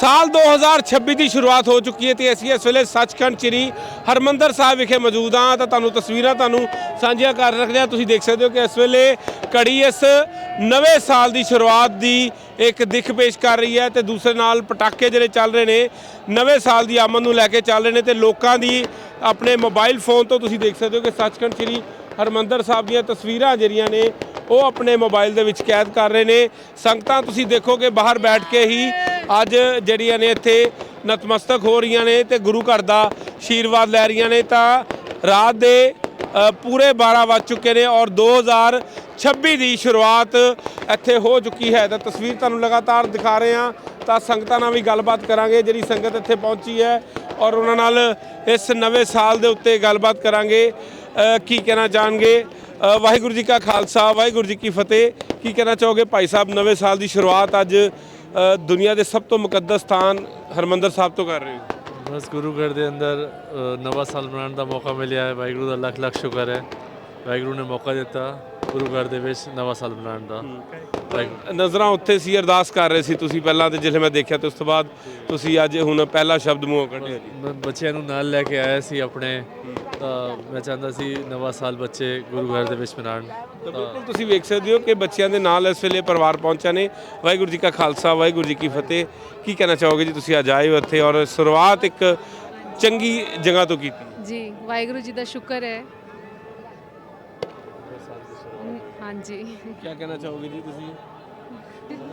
ਸਾਲ 2026 ਦੀ ਸ਼ੁਰੂਆਤ ਹੋ ਚੁੱਕੀ ਹੈ ਤੇ ਅਸੀਂ ਇਸ ਵੇਲੇ ਸੱਚਖੰਡ ਸ੍ਰੀ ਹਰਮੰਦਰ ਸਾਹਿਬ ਵਿਖੇ ਮੌਜੂਦ ਹਾਂ ਤਾਂ ਤੁਹਾਨੂੰ ਤਸਵੀਰਾਂ ਤੁਹਾਨੂੰ ਸਾਂਝੀਆਂ ਕਰ ਰੱਖਦੇ ਹਾਂ। ਤੁਸੀਂ ਦੇਖ ਸਕਦੇ ਹੋ ਕਿ ਇਸ ਵੇਲੇ ਘੜੀ ਇਸ ਨਵੇਂ ਸਾਲ ਦੀ ਸ਼ੁਰੂਆਤ ਦੀ ਇੱਕ ਦਿੱਖ ਪੇਸ਼ ਕਰ ਰਹੀ ਹੈ ਤੇ ਦੂਸਰੇ ਨਾਲ ਪਟਾਕੇ ਜਿਹੜੇ ਚੱਲ ਰਹੇ ਨੇ, ਨਵੇਂ ਸਾਲ ਦੀ ਆਮਦ ਨੂੰ ਲੈ ਕੇ ਚੱਲ ਰਹੇ ਨੇ ਤੇ ਲੋਕਾਂ ਦੀ ਆਪਣੇ ਮੋਬਾਈਲ ਫੋਨ ਤੋਂ ਤੁਸੀਂ ਦੇਖ ਸਕਦੇ ਹੋ ਕਿ ਸੱਚਖੰਡ ਸ੍ਰੀ ਹਰਮੰਦਰ ਸਾਹਿਬ ਦੀਆਂ ਤਸਵੀਰਾਂ ਜਿਹੜੀਆਂ ਨੇ ਉਹ ਆਪਣੇ ਮੋਬਾਈਲ ਦੇ ਵਿੱਚ ਕੈਦ ਕਰ ਰਹੇ ਨੇ। ਸੰਗਤਾਂ, ਤੁਸੀਂ ਦੇਖੋਗੇ, ਬਾਹਰ ਬੈਠ ਕੇ ਹੀ ਅੱਜ ਜਿਹੜੀਆਂ ਨੇ ਇੱਥੇ ਨਤਮਸਤਕ ਹੋ ਰਹੀਆਂ ਨੇ ਤੇ ਗੁਰੂ ਘਰ ਦਾ ਆਸ਼ੀਰਵਾਦ ਲੈ ਰਹੀਆਂ ਨੇ, ਤਾਂ ਰਾਤ ਦੇ ਪੂਰੇ 12 ਵੱਜ ਚੁੱਕੇ ਨੇ ਔਰ 2026 ਦੀ ਸ਼ੁਰੂਆਤ ਇੱਥੇ ਹੋ ਚੁੱਕੀ ਹੈ। ਤਾਂ ਤਸਵੀਰ ਤੁਹਾਨੂੰ ਲਗਾਤਾਰ ਦਿਖਾ ਰਹੇ ਹਾਂ। ਤਾਂ ਸੰਗਤਾਂ ਨਾਲ ਵੀ ਗੱਲਬਾਤ ਕਰਾਂਗੇ, ਜਿਹੜੀ ਸੰਗਤ ਇੱਥੇ ਪਹੁੰਚੀ ਹੈ ਔਰ ਉਹਨਾਂ ਨਾਲ ਇਸ ਨਵੇਂ ਸਾਲ ਦੇ ਉੱਤੇ ਗੱਲਬਾਤ ਕਰਾਂਗੇ। ਕੀ ਕਹਿਣਾ ਚਾਹਣਗੇ? ਵਾਹਿਗੁਰੂ ਜੀ ਕਾ ਖਾਲਸਾ, ਵਾਹਿਗੁਰੂ ਜੀ ਕੀ ਫਤਿਹ। ਕੀ ਕਹਿਣਾ ਚਾਹੋਗੇ? ਭਾਈ ਸਾਹਿਬ, ਨਵੇਂ ਸਾਲ ਦੀ ਸ਼ੁਰੂਆਤ ਅੱਜ ਦੁਨੀਆ ਦੇ ਸਭ ਤੋਂ ਮੁਕੱਦਸ ਸਥਾਨ ਹਰਮੰਦਰ ਸਾਹਿਬ ਤੋਂ ਕਰ ਰਹੇ ਹੋ। ਬਸ ਗੁਰੂ ਘਰ ਦੇ ਅੰਦਰ ਨਵਾਂ ਸਾਲ ਮਨਾਉਣ ਦਾ ਮੌਕਾ ਮਿਲਿਆ ਹੈ। ਵਾਹਿਗੁਰੂ ਦਾ ਲੱਖ ਲੱਖ ਸ਼ੁਕਰ ਹੈ। ਵਾਹਿਗੁਰੂ ਨੇ ਮੌਕਾ ਦਿੱਤਾ। ਗੁਰੂ ਘਰ ਦੇ ਵਿੱਚ ਨਵਾਂ ਸਾਲ ਮਨਾਉਣ ਦਾ। ਨਜ਼ਰਾਂ ਉੱਥੇ ਸੀ ਅਰਦਾਸ ਕਰ ਰਹੇ ਸੀ ਤੁਸੀਂ ਪਹਿਲਾਂ ਤੇ ਜਦੋਂ ਮੈਂ ਦੇਖਿਆ ਤੇ ਉਸ ਤੋਂ ਬਾਅਦ ਤੁਸੀਂ ਅੱਜ ਹੁਣ ਪਹਿਲਾ ਸ਼ਬਦ ਮੂੰਹੋਂ ਕੱਢਿਆ ਜੀ। ਮੈਂ ਬੱਚਿਆਂ ਨੂੰ ਨਾਲ ਲੈ ਕੇ ਆਇਆ ਸੀ ਆਪਣੇ। ਤਾਂ ਮੈਂ ਚਾਹੁੰਦਾ ਸੀ ਨਵਾਂ ਸਾਲ ਬੱਚੇ ਗੁਰੂ ਘਰ ਦੇ ਵਿੱਚ ਮਨਾਉਣ। ਤਾਂ ਬਿਲਕੁਲ ਤੁਸੀਂ ਵੇਖ ਸਕਦੇ ਹੋ ਕਿ ਬੱਚਿਆਂ ਦੇ ਨਾਲ ਇਸ ਵੇਲੇ ਪਰਿਵਾਰ ਪਹੁੰਚਿਆ ਨੇ। ਵਾਹਿਗੁਰੂ ਜੀ ਕਾ ਖਾਲਸਾ ਵਾਹਿਗੁਰੂ ਜੀ ਕੀ ਫਤਿਹ। ਕੀ ਕਹਿਣਾ ਚਾਹੋਗੇ ਜੀ ਤੁਸੀਂ ਅੱਜ ਆਏ ਹੋ ਇੱਥੇ ਔਰ ਸ਼ੁਰੂਆਤ ਇੱਕ ਚੰਗੀ ਜਗ੍ਹਾ ਤੋਂ ਕੀਤੀ? ਜੀ ਵਾਹਿਗੁਰੂ ਜੀ ਦਾ ਸ਼ੁਕਰ ਹੈ। ਹਾਂਜੀ ਕੀ ਕਹਿਣਾ ਚਾਹੋਗੇ ਜੀ ਤੁਸੀਂ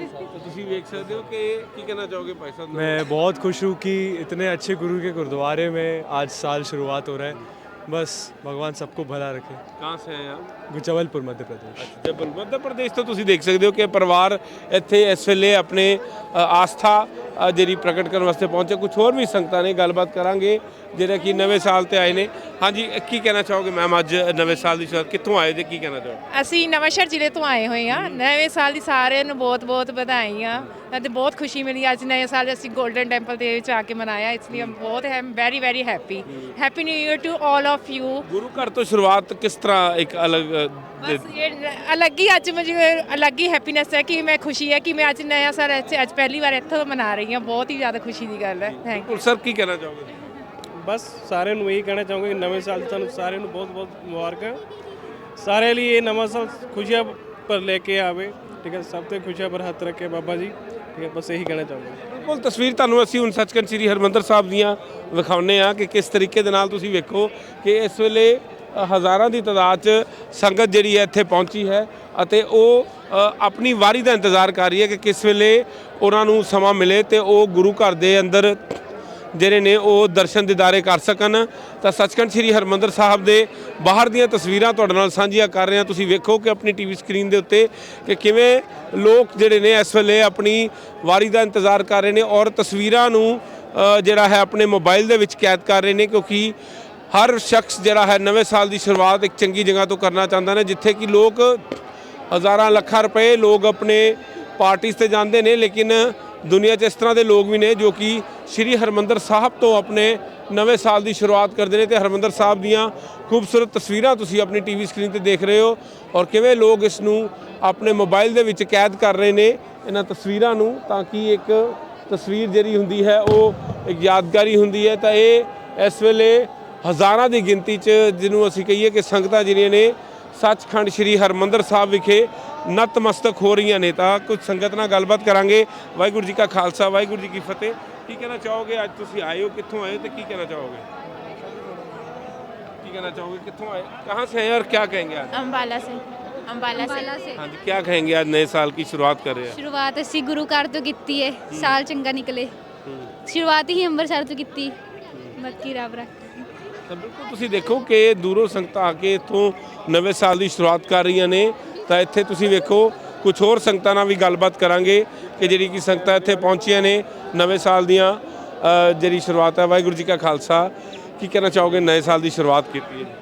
ਤਾਂ ਤੁਸੀਂ ਵੇਖ ਸਕਦੇ ਹੋ ਕਿ ਕੀ ਕਹਿਣਾ ਚਾਹੋਗੇ ਭਾਈ ਸਾਹਿਬ मैं बहुत खुश हूँ कि इतने अच्छे गुरु के गुरुद्वारे में आज साल शुरुआत हो रहा है बस भगवान सबको भला रखे ਕਹਾਂ ਸੇ ਆਏ ਆਪ जबलपुर मध्य प्रदेश ਜਬਲ ਮੱਧ ਪ੍ਰਦੇਸ਼ ਤੋਂ ਤੁਸੀਂ ਦੇਖ ਸਕਦੇ ਹੋ ਕਿ ਪਰਿਵਾਰ ਇੱਥੇ ਇਸ ਵੇਲੇ ਆਪਣੇ ਅ, ਆਸਥਾ ਅ, ਜਿਹੜੀ ਪ੍ਰਗਟ ਕਰਨ ਵਾਸਤੇ ਪਹੁੰਚੇ ਕੁਝ ਹੋਰ ਵੀ ਸੰਗਤਾਂ ਨੇ ਗੱਲਬਾਤ ਕਰਾਂਗੇ ਜਿਹੜੇ ਕਿ ਨਵੇਂ ਸਾਲ ਤੇ ਆਏ ਨੇ। ਹਾਂਜੀ ਕੀ ਕਹਿਣਾ ਚਾਹੋਗੇ ਮੈਮ ਅੱਜ ਨਵੇਂ ਸਾਲ ਦੀ ਸ਼ੁਰੂਆਤ? ਕਿੱਥੋਂ ਆਏ ਤੇ ਕੀ ਕਹਿਣਾ ਚਾਹੋਗੇ? ਅਸੀਂ ਨਵਾਂਸ਼ਹਿਰ ਜ਼ਿਲ੍ਹੇ ਤੋਂ ਆਏ ਹੋਏ ਆ ਨਵੇਂ ਸਾਲ ਦੀ ਸਾਰਿਆਂ ਨੂੰ ਬਹੁਤ-ਬਹੁਤ ਵਧਾਈਆਂ ਅਤੇ ਬਹੁਤ ਖੁਸ਼ੀ ਮਿਲੀ ਅੱਜ ਨਵੇਂ ਸਾਲ ਅਸੀਂ 골ਡਨ ਟੈਂਪਲ ਦੇ ਵਿੱਚ ਆ ਕੇ ਮਨਾਇਆ। ਇਸ ਲਈ ਬਹੁਤ ਹੈ very very happy happy new year to all of you ਗੁਰੂ ਘਰ ਤੋਂ ਸ਼ੁਰੂਆਤ ਕਿਸ ਤਰ੍ਹਾਂ ਇੱਕ ਅਲੱਗ ਅਲੱਗ ਹੀ ਅੱਜ ਮੁਝੇ ਅਲੱਗ ਹੀ ਹੈਪੀਨੈਸ ਹੈ ਕਿ ਮੈਂ ਖੁਸ਼ੀ ਹੈ ਕਿ ਮੈਂ ਅੱਜ ਨਵਾਂ ਸਾਲ ਇੱਥੇ ਅੱਜ ਪਹਿਲੀ ਵਾਰ ਇੱਥੋਂ ਮਨਾ ਰਹੀ ਹਾਂ। ਬਹੁਤ ਹੀ ਜ਼ਿਆਦਾ ਖੁਸ਼ੀ ਦੀ ਗੱਲ ਹੈ। ਥੈਂਕ ਬਿਲਕੁਲ ਸਰ ਕੀ ਕਹਿਣਾ ਚਾਹੋਗੇ? ਬਸ ਸਾਰਿਆਂ ਨੂੰ ਇਹੀ ਕਹਿਣਾ ਚਾਹੂੰਗਾ ਕਿ ਨਵੇਂ ਸਾਲ ਦੀ ਤੁਹਾਨੂੰ ਸਾਰਿਆਂ ਨੂੰ ਬਹੁਤ-ਬਹੁਤ ਮੁਬਾਰਕਾਂ ਸਾਰੇ ਲਈ ਇਹ ਨਵਾਂ ਸਾਲ ਖੁਸ਼ੀਆਂ ਪਰ ਲੈ ਕੇ ਆਵੇ। ਠੀਕ ਹੈ ਸਭ ਤੇ ਖੁਸ਼ੀਆਂ ਪਰ ਹੱਥ ਰੱਖੇ ਬਾਬਾ ਜੀ। ਠੀਕ ਹੈ ਬਸ ਇਹੀ ਕਹਿਣਾ ਚਾਹੂੰਗਾ। ਬਿਲਕੁਲ ਤਸਵੀਰ ਤੁਹਾਨੂੰ ਅਸੀਂ ਹੁਣ ਸੱਚਖੰਡ ਸ੍ਰੀ ਹਰਮੰਦਰ ਸਾਹਿਬ ਦੀਆਂ ਵਿਖਾਉਂਦੇ ਆ ਕਿ ਕਿਸ ਤਰੀਕੇ ਦੇ ਨਾਲ ਤੁਸੀਂ ਵੇਖੋ ਕਿ ਇਸ ਵੇਲੇ ਹਜ਼ਾਰਾਂ ਦੀ ਤਾਦਾਦ 'ਚ ਸੰਗਤ ਜਿਹੜੀ ਹੈ ਇੱਥੇ ਪਹੁੰਚੀ ਹੈ ਅਤੇ ਉਹ ਆਪਣੀ ਵਾਰੀ ਦਾ ਇੰਤਜ਼ਾਰ ਕਰ ਰਹੀ ਹੈ ਕਿ ਕਿਸ ਵੇਲੇ ਉਹਨਾਂ ਨੂੰ ਸਮਾਂ ਮਿਲੇ ਤੇ ਉਹ ਗੁਰੂ ਘਰ ਦੇ ਅੰਦਰ ਜਿਹੜੇ ਨੇ ਉਹ ਦਰਸ਼ਨ ਦਿਦਾਰੇ ਕਰ ਸਕਣ। ਤਾਂ ਸੱਚਖੰਡ ਸ੍ਰੀ ਹਰਮੰਦਰ ਸਾਹਿਬ ਦੇ ਬਾਹਰ ਦੀਆਂ ਤਸਵੀਰਾਂ ਤੁਹਾਡੇ ਨਾਲ ਸਾਂਝੀਆਂ ਕਰ ਰਹੇ ਹਾਂ। ਤੁਸੀਂ ਵੇਖੋ ਕਿ ਆਪਣੀ ਟੀਵੀ ਸਕਰੀਨ ਦੇ ਉੱਤੇ ਕਿ ਕਿਵੇਂ ਲੋਕ ਜਿਹੜੇ ਨੇ ਇਸ ਵੇਲੇ ਆਪਣੀ ਵਾਰੀ ਦਾ ਇੰਤਜ਼ਾਰ ਕਰ ਰਹੇ ਨੇ ਔਰ ਤਸਵੀਰਾਂ ਨੂੰ ਜਿਹੜਾ ਹੈ ਆਪਣੇ ਮੋਬਾਈਲ ਦੇ ਵਿੱਚ ਕੈਦ ਕਰ ਰਹੇ ਨੇ ਕਿਉਂਕਿ ਹਰ ਸ਼ਖਸ ਜਿਹੜਾ ਹੈ ਨਵੇਂ ਸਾਲ ਦੀ ਸ਼ੁਰੂਆਤ ਇੱਕ ਚੰਗੀ ਜਗ੍ਹਾ ਤੋਂ ਕਰਨਾ ਚਾਹੁੰਦਾ ਨੇ, ਜਿੱਥੇ ਕਿ ਲੋਕ ਹਜ਼ਾਰਾਂ ਲੱਖਾਂ ਰੁਪਏ ਲੋਕ ਆਪਣੇ ਪਾਰਟੀਆਂ ਤੇ ਜਾਂਦੇ ਨੇ, ਲੇਕਿਨ ਦੁਨੀਆ 'ਚ ਇਸ ਤਰ੍ਹਾਂ ਦੇ ਲੋਕ ਵੀ ਨੇ ਜੋ ਕਿ ਸ੍ਰੀ ਹਰਮੰਦਰ ਸਾਹਿਬ ਤੋਂ ਆਪਣੇ ਨਵੇਂ ਸਾਲ ਦੀ ਸ਼ੁਰੂਆਤ ਕਰਦੇ ਨੇ ਤੇ ਹਰਮੰਦਰ ਸਾਹਿਬ ਦੀਆਂ ਖੂਬਸੂਰਤ ਤਸਵੀਰਾਂ ਤੁਸੀਂ ਆਪਣੀ ਟੀਵੀ ਸਕਰੀਨ ਤੇ ਦੇਖ ਰਹੇ ਹੋ ਔਰ ਕਿਵੇਂ ਲੋਕ ਇਸ ਨੂੰ ਆਪਣੇ ਮੋਬਾਈਲ ਦੇ ਵਿੱਚ ਕੈਦ ਕਰ ਰਹੇ ਨੇ ਇਹਨਾਂ ਤਸਵੀਰਾਂ ਨੂੰ, ਤਾਂ ਕਿ ਇੱਕ ਤਸਵੀਰ ਜਿਹੜੀ ਹੁੰਦੀ ਹੈ ਉਹ ਇੱਕ ਯਾਦਗਾਰੀ ਹੁੰਦੀ ਹੈ। ਤਾਂ ਇਹ ਇਸ ਵੇਲੇ ਹਜ਼ਾਰਾਂ ਦੀ ਗਿਣਤੀ 'ਚ ਜਿਹਨੂੰ ਅਸੀਂ ਕਹੀਏ ਕਿ ਸੰਗਤਾਂ ਜਿਹੜੀਆਂ ਨੇ ਸੱਚਖੰਡ ਸ੍ਰੀ ਹਰਮੰਦਰ ਸਾਹਿਬ ਵਿਖੇ ਨਤਮਸਤਕ ਹੋ ਰਹੀਆਂ ਨੇ ਤਾਂ ਕੁਝ ਸੰਗਤ ਨਾਲ ਗੱਲਬਾਤ ਕਰਾਂਗੇ ਵਾਹਿਗੁਰੂ ਜੀ ਕਾ ਖਾਲਸਾ ਵਾਹਿਗੁਰੂ ਜੀ ਕੀ ਫਤਿਹ ਕੀ ਕਹਿਣਾ ਚਾਹੋਗੇ ਅੱਜ ਤੁਸੀਂ ਆਏ ਹੋ ਕਿੱਥੋਂ ਆਏ ਹੋ ਤੇ ਕੀ ਕਹਿਣਾ ਚਾਹੋਗੇ ਕੀ ਕਹਿਣਾ ਚਾਹੋਗੇ ਕਿੱਥੋਂ ਆਏ कहाँ से हैं और क्या कहेंगे आज ਅੰਬਾਲਾ ਸੇ ਅੰਬਾਲਾ ਸੇ हाँ जी क्या कहेंगे आज नए साल की शुरुआत कर रहे हैं ਸ਼ੁਰੂਆਤ ਅਸੀਂ ਗੁਰੂ ਘਰ ਤੋਂ ਕੀਤੀ ਹੈ ਸਾਲ ਚੰਗਾ ਨਿਕਲੇ ਸ਼ੁਰੂਆਤ ਹੀ ਅੰਮ੍ਰਿਤਸਰ ਤੋਂ ਕੀਤੀ ਬਾਕੀ ਰੱਬ ਰੱਖ ਤਾਂ ਬਿਲਕੁਲ ਤੁਸੀਂ ਦੇਖੋ ਕਿ ਦੂਰੋਂ ਸੰਗਤਾਂ ਆ ਕੇ ਇੱਥੋਂ ਨਵੇਂ ਸਾਲ ਦੀ ਸ਼ੁਰੂਆਤ ਕਰ ਰਹੀਆਂ ਨੇ। ਤਾਂ ਇੱਥੇ ਤੁਸੀਂ ਵੇਖੋ ਕੁਝ ਹੋਰ ਸੰਗਤਾਂ ਨਾਲ ਵੀ ਗੱਲਬਾਤ ਕਰਾਂਗੇ ਕਿ ਜਿਹੜੀ ਕਿ ਸੰਗਤਾਂ ਇੱਥੇ ਪਹੁੰਚੀਆਂ ਨੇ ਨਵੇਂ ਸਾਲ ਦੀਆਂ। ਜਿਹੜੀ ਸ਼ੁਰੂਆਤ ਹੈ ਵਾਹਿਗੁਰੂ ਜੀ ਕਾ ਖਾਲਸਾ। ਕੀ ਕਹਿਣਾ ਚਾਹੋਗੇ? ਨਵੇਂ ਸਾਲ ਦੀ ਸ਼ੁਰੂਆਤ ਕੀਤੀ ਹੈ।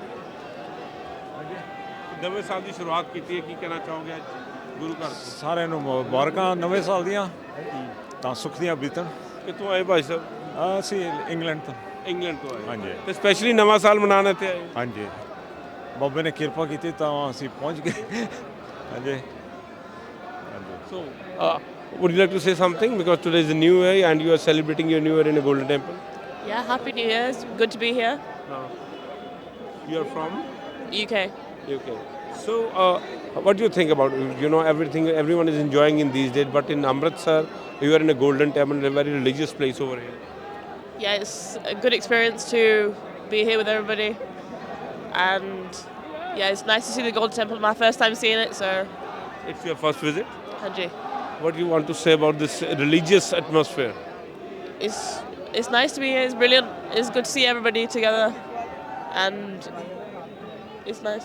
ਨਵੇਂ ਸਾਲ ਦੀ ਸ਼ੁਰੂਆਤ ਕੀਤੀ ਹੈ ਕੀ ਕਹਿਣਾ ਚਾਹੋਗੇ ਅੱਜ ਗੁਰੂ ਘਰ ਸਾਰਿਆਂ ਨੂੰ ਮੁਬਾਰਕਾਂ ਨਵੇਂ ਸਾਲ ਦੀਆਂ। ਤਾਂ ਸੁੱਖ ਦੀਆਂ ਬੀਤਣ। ਕਿੱਥੋਂ ਆਏ ਭਾਈ ਸਾਹਿਬ? ਅਸੀਂ ਇੰਗਲੈਂਡ ਤੋਂ। ਇੰਗਲੈਂਡ ਤੋਂ ਆਏ ਹਾਂਜੀ। ਤੇ ਸਪੈਸ਼ਲੀ ਨਵਾਂ ਸਾਲ ਮਨਾਉਣ ਇੱਥੇ ਆਏ ਹਾਂਜੀ ਬਾਬੇ ਨੇ ਕਿਰਪਾ ਕੀਤੀ ਤਾਂ ਅਸੀਂ ਪਹੁੰਚ ਗਏ ਹਾਂਜੀ ਹਾਂਜੀ ਸੋ ਅ, would you like to say something because today is the new year and you are celebrating your new year in a golden temple Yeah, Happy New Year. It's good to be here. you are from UK. Okay. So, uh, what do you think about you know everything everyone is enjoying in these days, but in Amritsar you are in a golden temple, a very religious place over here. Yeah, it's a good experience to be here with everybody. And yeah, it's nice to see the Golden Temple. My first time seeing it, so It's your first visit. Hanji. What do you want to say about this religious atmosphere? It's it's nice to be here. It's brilliant. It's good to see everybody together, and it's nice.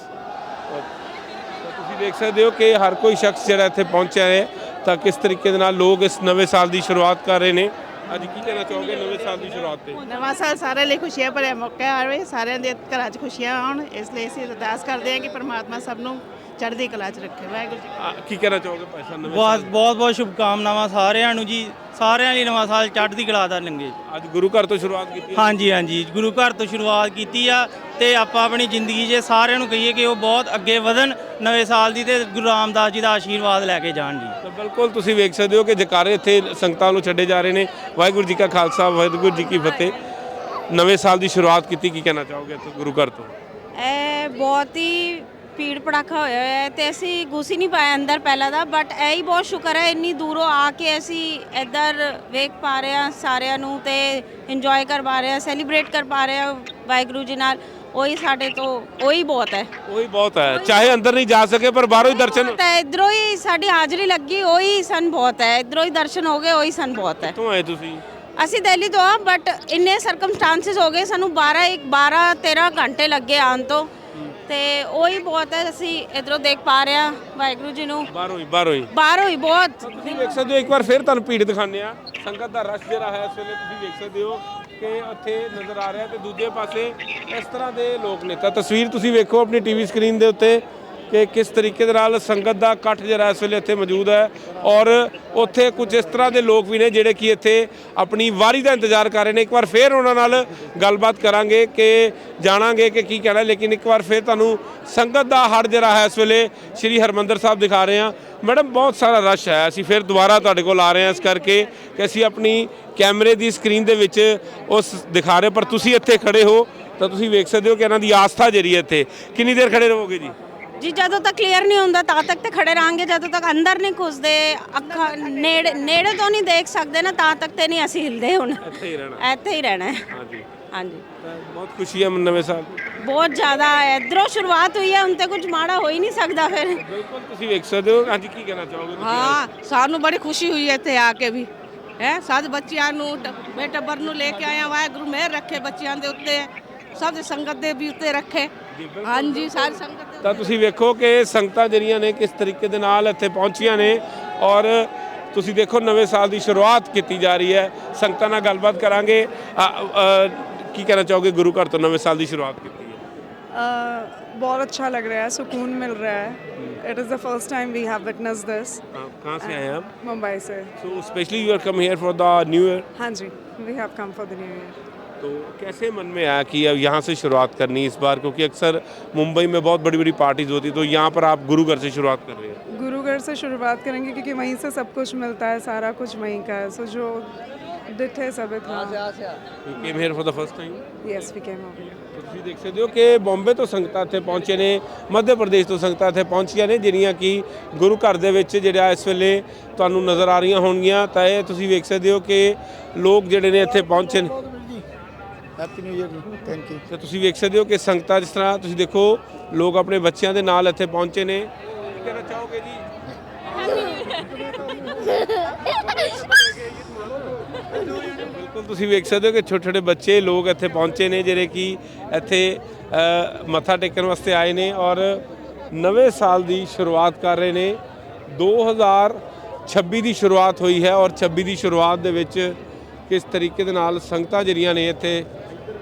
ਤਾਂ ਤੁਸੀਂ ਦੇਖ ਸਕਦੇ ਹੋ ਕਿ ਹਰ ਕੋਈ ਸ਼ਖਸ ਜਿਹੜਾ ਇੱਥੇ ਪਹੁੰਚਿਆ ਹੈ ਤਾਂ ਕਿਸ ਤਰੀਕੇ ਦੇ ਨਾਲ ਲੋਕ ਇਸ ਨਵੇਂ ਸਾਲ ਦੀ ਸ਼ੁਰੂਆਤ ਕਰ ਰਹੇ ਨੇ ਅੱਜ ਕੀ ਕਹਿਣਾ ਚਾਹੋਗੇ ਨਵੇਂ ਸਾਲ ਦੀ ਸ਼ੁਰੂਆਤ ਤੇ? ਨਵਾਂ ਸਾਲ ਸਾਰਿਆਂ ਲਈ ਖੁਸ਼ੀਆਂ ਭਰਿਆ ਮੌਕਾ ਆਵੇ ਸਾਰਿਆਂ ਦੇ ਘਰਾਂ 'ਚ ਖੁਸ਼ੀਆਂ ਆਉਣ, ਇਸ ਲਈ ਅਸੀਂ ਅਰਦਾਸ ਕਰਦੇ ਹਾਂ ਕਿ ਪਰਮਾਤਮਾ ਸਭ ਨੂੰ ਚੜ੍ਹਦੀ ਕਲਾ 'ਚ ਰੱਖੇ ਵਾਹਿਗੁਰੂ ਜੀ ਆ, ਕੀ ਕਹਿਣਾ ਚਾਹੋਗੇ ਭਾਈ ਸਾਹਿਬ ਨਵੇਂ ਬਹੁਤ ਬਹੁਤ ਬਹੁਤ ਸ਼ੁਭਕਾਮਨਾਵਾਂ ਸਾਰਿਆਂ ਨੂੰ ਜੀ ਸਾਰਿਆਂ ਲਈ ਨਵਾਂ ਸਾਲ ਚੜ੍ਹਦੀ ਕਲਾ ਦਾ ਲੰਘੇ ਅੱਜ ਗੁਰੂ ਘਰ ਤੋਂ ਸ਼ੁਰੂਆਤ ਕੀਤੀ ਹੈ ਹਾਂਜੀ ਹਾਂਜੀ ਗੁਰੂ ਘਰ ਤੋਂ ਸ਼ੁਰੂਆਤ ਕੀਤੀ ਆ ਤੇ ਆਪਾਂ ਆਪਣੀ ਜ਼ਿੰਦਗੀ 'ਚ ਸਾਰਿਆਂ ਨੂੰ ਕਹੀਏ ਕਿ ਉਹ ਬਹੁਤ ਅੱਗੇ ਵਧਣ ਨਵੇਂ ਸਾਲ ਦੀ ਤੇ ਗੁਰੂ ਰਾਮਦਾਸ ਜੀ ਦਾ ਆਸ਼ੀਰਵਾਦ ਲੈ ਕੇ ਜਾਣ ਜੀ। ਤਾਂ ਬਿਲਕੁਲ ਤੁਸੀਂ ਵੇਖ ਸਕਦੇ ਹੋ ਕਿ ਜਕਾਰੇ ਇੱਥੇ ਸੰਗਤਾਂ ਨੂੰ ਛੱਡੇ ਜਾ ਰਹੇ ਨੇ। ਵਾਹਿਗੁਰੂ ਜੀ ਕਾ ਖਾਲਸਾ ਵਾਹਿਗੁਰੂ ਜੀ ਕੀ ਫਤਿਹ। ਨਵੇਂ ਸਾਲ ਦੀ ਸ਼ੁਰੂਆਤ ਕੀਤੀ ਕੀ ਕਹਿਣਾ ਚਾਹੋਗੇ ਇੱਥੇ ਗੁਰੂ ਘਰ ਤੋਂ? ਇਹ ਬਹੁਤ ਹੀ ਭੀੜ ਭੜਾਕਾ ਹੋਇਆ ਹੋਇਆ ਹੈ ਤੇ ਅਸੀਂ ਘੁਸ ਹੀ ਨਹੀਂ ਪਾਏ ਅੰਦਰ ਪਹਿਲਾਂ ਦਾ ਬਟ ਇਹ ਹੀ ਬਹੁਤ ਸ਼ੁਕਰ ਹੈ ਇੰਨੀ ਦੂਰੋਂ ਆ ਕੇ ਅਸੀਂ ਇੱਧਰ ਵੇਖ ਪਾ ਰਹੇ ਹਾਂ ਸਾਰਿਆਂ ਨੂੰ ਤੇ ਇੰਜੋਏ ਕਰ ਪਾ ਰਹੇ ਹਾਂ ਸੈਲੀਬ੍ਰੇਟ ਕਰ ਪਾ ਰਹੇ ਹਾਂ ਵਾਹਿਗੁਰੂ ਜੀ ਨਾਲ ਉਹੀ ਸਾਡੇ ਤੋਂ ਉਹੀ ਬਹੁਤ ਹੈ। ਉਹੀ ਬਹੁਤ ਹੈ ਚਾਹੇ ਅੰਦਰ ਨਹੀਂ ਜਾ ਸਕੇ ਪਰ ਬਾਹਰੋਂ ਹੀ ਦਰਸ਼ਨ ਤਾਂ ਇਧਰੋਂ ਹੀ ਸਾਡੀ ਹਾਜ਼ਰੀ ਲੱਗੀ ਉਹੀ ਸਨ ਬਹੁਤ ਹੈ ਇਧਰੋਂ ਹੀ ਦਰਸ਼ਨ ਹੋ ਗਏ ਉਹੀ ਸਨ ਬਹੁਤ ਹੈ। ਕਿੱਥੋਂ ਆਏ ਤੁਸੀਂ? ਅਸੀਂ ਦਿੱਲੀ ਤੋਂ ਆ ਬਟ ਇੰਨੇ ਸਰਕਮਸਟੈਂਸਸ ਹੋ ਗਏ ਸਾਨੂੰ 12 ਇੱਕ 12 13 ਘੰਟੇ ਲੱਗੇ ਆਉਣ ਤੋਂ। ਤੇ ਉਹੀ ਬਹੁਤ ਹੈ ਅਸੀਂ ਇਧਰੋਂ ਦੇਖ ਪਾ ਰਹੇ ਹਾਂ ਵਾਹਿਗੁਰੂ ਜੀ ਨੂੰ। ਬਾਹਰੋਂ ਹੀ ਬਾਹਰੋਂ ਹੀ। ਬਾਹਰੋਂ ਹੀ ਬਹੁਤ। ਤੁਸੀਂ ਵੇਖ ਸਕਦੇ ਹੋ ਇੱਕ ਵਾਰ ਫਿਰ ਤੁਹਾਨੂੰ ਭੀੜ ਦਿਖਾਉਂਦੇ ਆ ਸੰਗਤ ਦਾ ਰਸ਼ ਜਿਹੜਾ ਹੈ ਇਸ ਵੇਲੇ ਤੁਸੀਂ ਵੇਖ ਸਕਦੇ ਹੋ ਕਿ ਉੱਥੇ ਨਜ਼ਰ ਆ ਰਿਹਾ ਤੇ ਦੂਜੇ ਪਾਸੇ ਇਸ ਤਰ੍ਹਾਂ ਦੇ ਲੋਕ ਨੇ। ਤਾਂ ਤਸਵੀਰ ਤੁਸੀਂ ਵੇਖੋ ਆਪਣੀ ਟੀਵੀ ਸਕਰੀਨ ਦੇ ਉੱਤੇ। ਕਿ ਕਿਸ ਤਰੀਕੇ ਦੇ ਨਾਲ ਸੰਗਤ ਦਾ ਇਕੱਠ ਜਿਹੜਾ ਇਸ ਵੇਲੇ ਇੱਥੇ ਮੌਜੂਦ ਹੈ ਔਰ ਉੱਥੇ ਕੁਝ ਇਸ ਤਰ੍ਹਾਂ ਦੇ ਲੋਕ ਵੀ ਨੇ ਜਿਹੜੇ ਕਿ ਇੱਥੇ ਆਪਣੀ ਵਾਰੀ ਦਾ ਇੰਤਜ਼ਾਰ ਕਰ ਰਹੇ ਨੇ। ਇੱਕ ਵਾਰ ਫੇਰ ਉਹਨਾਂ ਨਾਲ ਗੱਲਬਾਤ ਕਰਾਂਗੇ ਕਿ ਜਾਣਾਂਗੇ ਕਿ ਕੀ ਕਹਿਣਾ, ਲੇਕਿਨ ਇੱਕ ਵਾਰ ਫੇਰ ਤੁਹਾਨੂੰ ਸੰਗਤ ਦਾ ਹੜ ਜਿਹੜਾ ਹੈ ਇਸ ਵੇਲੇ ਸ੍ਰੀ ਹਰਮੰਦਰ ਸਾਹਿਬ ਦਿਖਾ ਰਹੇ ਹਾਂ। ਮੈਡਮ, ਬਹੁਤ ਸਾਰਾ ਰਸ਼ ਹੈ। ਅਸੀਂ ਫਿਰ ਦੁਬਾਰਾ ਤੁਹਾਡੇ ਕੋਲ ਆ ਰਹੇ ਹਾਂ ਇਸ ਕਰਕੇ ਕਿ ਅਸੀਂ ਆਪਣੀ ਕੈਮਰੇ ਦੀ ਸਕਰੀਨ ਦੇ ਵਿੱਚ ਉਸ ਦਿਖਾ ਰਹੇ ਪਰ ਤੁਸੀਂ ਇੱਥੇ ਖੜੇ ਹੋ ਤਾਂ ਤੁਸੀਂ ਵੇਖ ਸਕਦੇ ਹੋ ਕਿ ਇਹਨਾਂ ਦੀ ਆਸਥਾ ਜਿਹੜੀ ਹੈ ਇੱਥੇ। ਕਿੰਨੀ ਦੇਰ ਖੜੇ ਰਹੋਗੇ ਜੀ? ਜੀ ਜਦੋਂ ਤੱਕ ਕਲੀਅਰ ਨਹੀਂ ਹੁੰਦਾ ਤਾਂ ਤੱਕ ਤੇ ਖੜੇ ਰਹਾਂਗੇ ਜਦੋਂ ਤੱਕ ਅੰਦਰ ਨਹੀਂ ਘੁਸਦੇ ਅੱਖਾਂ ਨੇੜੇ ਨੇੜੇ ਤੋਂ ਨਹੀਂ ਦੇਖ ਸਕਦੇ ਨਾ ਤਾਂ ਤੱਕ ਤੇ ਨਹੀਂ ਅਸੀਂ ਹਿਲਦੇ ਹੁਣ। ਇੱਥੇ ਹੀ ਰਹਿਣਾ। ਇੱਥੇ ਹੀ ਰਹਿਣਾ। ਹੈ ਹਾਂਜੀ। ਹਾਂਜੀ ਬਹੁਤ ਖੁਸ਼ੀ ਹੈ ਨਵੇਂ ਸਾਲ। ਬਹੁਤ ਜ਼ਿਆਦਾ ਇਧਰੋਂ ਸ਼ੁਰੂਆਤ ਹੋਈ ਹੈ ਹੁਣ ਤੇ ਕੁਝ ਮਾੜਾ ਹੋ ਹੀ ਨਹੀਂ ਸਕਦਾ ਫਿਰ। ਬਿਲਕੁਲ ਤੁਸੀਂ ਵੇਖ ਸਕਦੇ ਹੋ ਅੱਜ ਕੀ ਕਹਿਣਾ ਚਾਹੋਗੇ? ਹਾਂ ਸਾਨੂੰ ਬੜੀ ਖੁਸ਼ੀ ਹੋਈ ਹੈ ਇੱਥੇ ਆ ਕੇ ਵੀ। ਹੈ ਸਾਰੇ ਬੱਚਿਆਂ ਨੂੰ ਟ- ਬੇਟੱਬਰ ਨੂੰ ਲੈ ਕੇ ਆਇਆ ਵਾਹਿਗੁਰੂ ਮਿਹਰ ਰੱਖੇ ਬੱਚਿਆਂ ਦੇ ਉੱਤੇ ਸਭ ਦੀ ਸੰਗਤ ਦੇ ਵੀ ਉੱਤੇ ਰੱਖੇ। ਹਾਂਜੀ ਸਾਰੀ ਸੰਗਤ ਦੇ ਤਾਂ ਤੁਸੀਂ ਵੇਖੋ ਕਿ ਸੰਗਤਾਂ ਜਿਹੜੀਆਂ ਨੇ ਕਿਸ ਤਰੀਕੇ ਦੇ ਨਾਲ ਇੱਥੇ ਪਹੁੰਚੀਆਂ ਨੇ ਔਰ ਤੁਸੀਂ ਦੇਖੋ ਨਵੇਂ ਸਾਲ ਦੀ ਸ਼ੁਰੂਆਤ ਕੀਤੀ ਜਾ ਰਹੀ ਹੈ ਸੰਗਤਾਂ ਨਾਲ ਗੱਲਬਾਤ ਕਰਾਂਗੇ ਅ, ਅ, ਕੀ ਕਹਿਣਾ ਚਾਹੋਗੇ ਗੁਰੂ ਘਰ ਤੋਂ ਨਵੇਂ ਸਾਲ ਦੀ ਸ਼ੁਰੂਆਤ ਕੀਤੀ ਹੈ बहुत अच्छा लग रहा है सुकून मिल रहा है it is the first time we have witness this आप कहाँ से आए हैं आप मुंबई से so specially you are come here for the new year हाँ जी we have come for the new year तो कैसे मन में आया कि अब यहाँ से शुरुआत करनी इस बार क्योंकि अक्सर मुंबई में बहुत बड़ी बड़ी पार्टीज होती तो यहाँ पर आप गुरु घर से शुरुआत कर रहे हैं गुरुघर से शुरुआत करेंगे क्योंकि वहीं से सब कुछ मिलता है सारा कुछ वहीं का है सो जो डिठे सब था You came here for the first time? Yes we came over ਤਾਂ ਤੁਸੀਂ ਦੇਖ ਸਕਦੇ ਹੋ ਕਿ ਬੰਬੇ ਤੋਂ ਸੰਗਤਾਂ ਇੱਥੇ ਪਹੁੰਚੇ ਨੇ ਮੱਧ ਪ੍ਰਦੇਸ਼ ਤੋਂ ਸੰਗਤਾਂ ਇੱਥੇ ਪਹੁੰਚੀਆਂ ਨੇ ਜਿਹੜੀਆਂ ਕਿ ਗੁਰੂ ਘਰ ਦੇ ਵਿੱਚ ਜਿਹੜਾ ਇਸ ਵੇਲੇ ਤੁਹਾਨੂੰ ਨਜ਼ਰ ਆ ਰਹੀਆਂ ਹੋਣਗੀਆਂ ਤਾਂ ਇਹ ਤੁਸੀਂ ਵੇਖ ਸਕਦੇ ਹੋ ਕਿ ਲੋਕ ਜਿਹੜੇ ਨੇ ਇੱਥੇ ਪਹੁੰਚੇ ਨੇ happy new year thank you ਤੇ ਤੁਸੀਂ ਵੇਖ ਸਕਦੇ ਹੋ ਕਿ ਸੰਗਤਾਂ ਜਿਸ ਤਰ੍ਹਾਂ ਤੁਸੀਂ ਦੇਖੋ, ਲੋਕ ਆਪਣੇ ਬੱਚਿਆਂ ਦੇ ਨਾਲ ਇੱਥੇ ਪਹੁੰਚੇ ਨੇ। ਕੀ ਕਹਿਣਾ ਚਾਹੋਗੇ ਜੀ? ਬਿਲਕੁਲ ਤੁਸੀਂ ਵੇਖ ਸਕਦੇ ਹੋ ਕਿ ਛੋਟੇ ਛੋਟੇ ਬੱਚੇ, ਲੋਕ ਇੱਥੇ ਪਹੁੰਚੇ ਨੇ, ਜਿਹੜੇ ਕਿ ਇੱਥੇ ਮੱਥਾ ਟੇਕਣ ਵਾਸਤੇ ਆਏ ਨੇ ਔਰ ਨਵੇਂ ਸਾਲ ਦੀ ਸ਼ੁਰੂਆਤ ਕਰ ਰਹੇ ਨੇ। 2026 ਦੀ ਸ਼ੁਰੂਆਤ ਹੋਈ ਹੈ ਔਰ 26 ਦੀ ਸ਼ੁਰੂਆਤ ਦੇ ਵਿੱਚ ਕਿਸ ਤਰੀਕੇ ਦੇ ਨਾਲ ਸੰਗਤਾਂ ਜਿਹੜੀਆਂ ਨੇ ਇੱਥੇ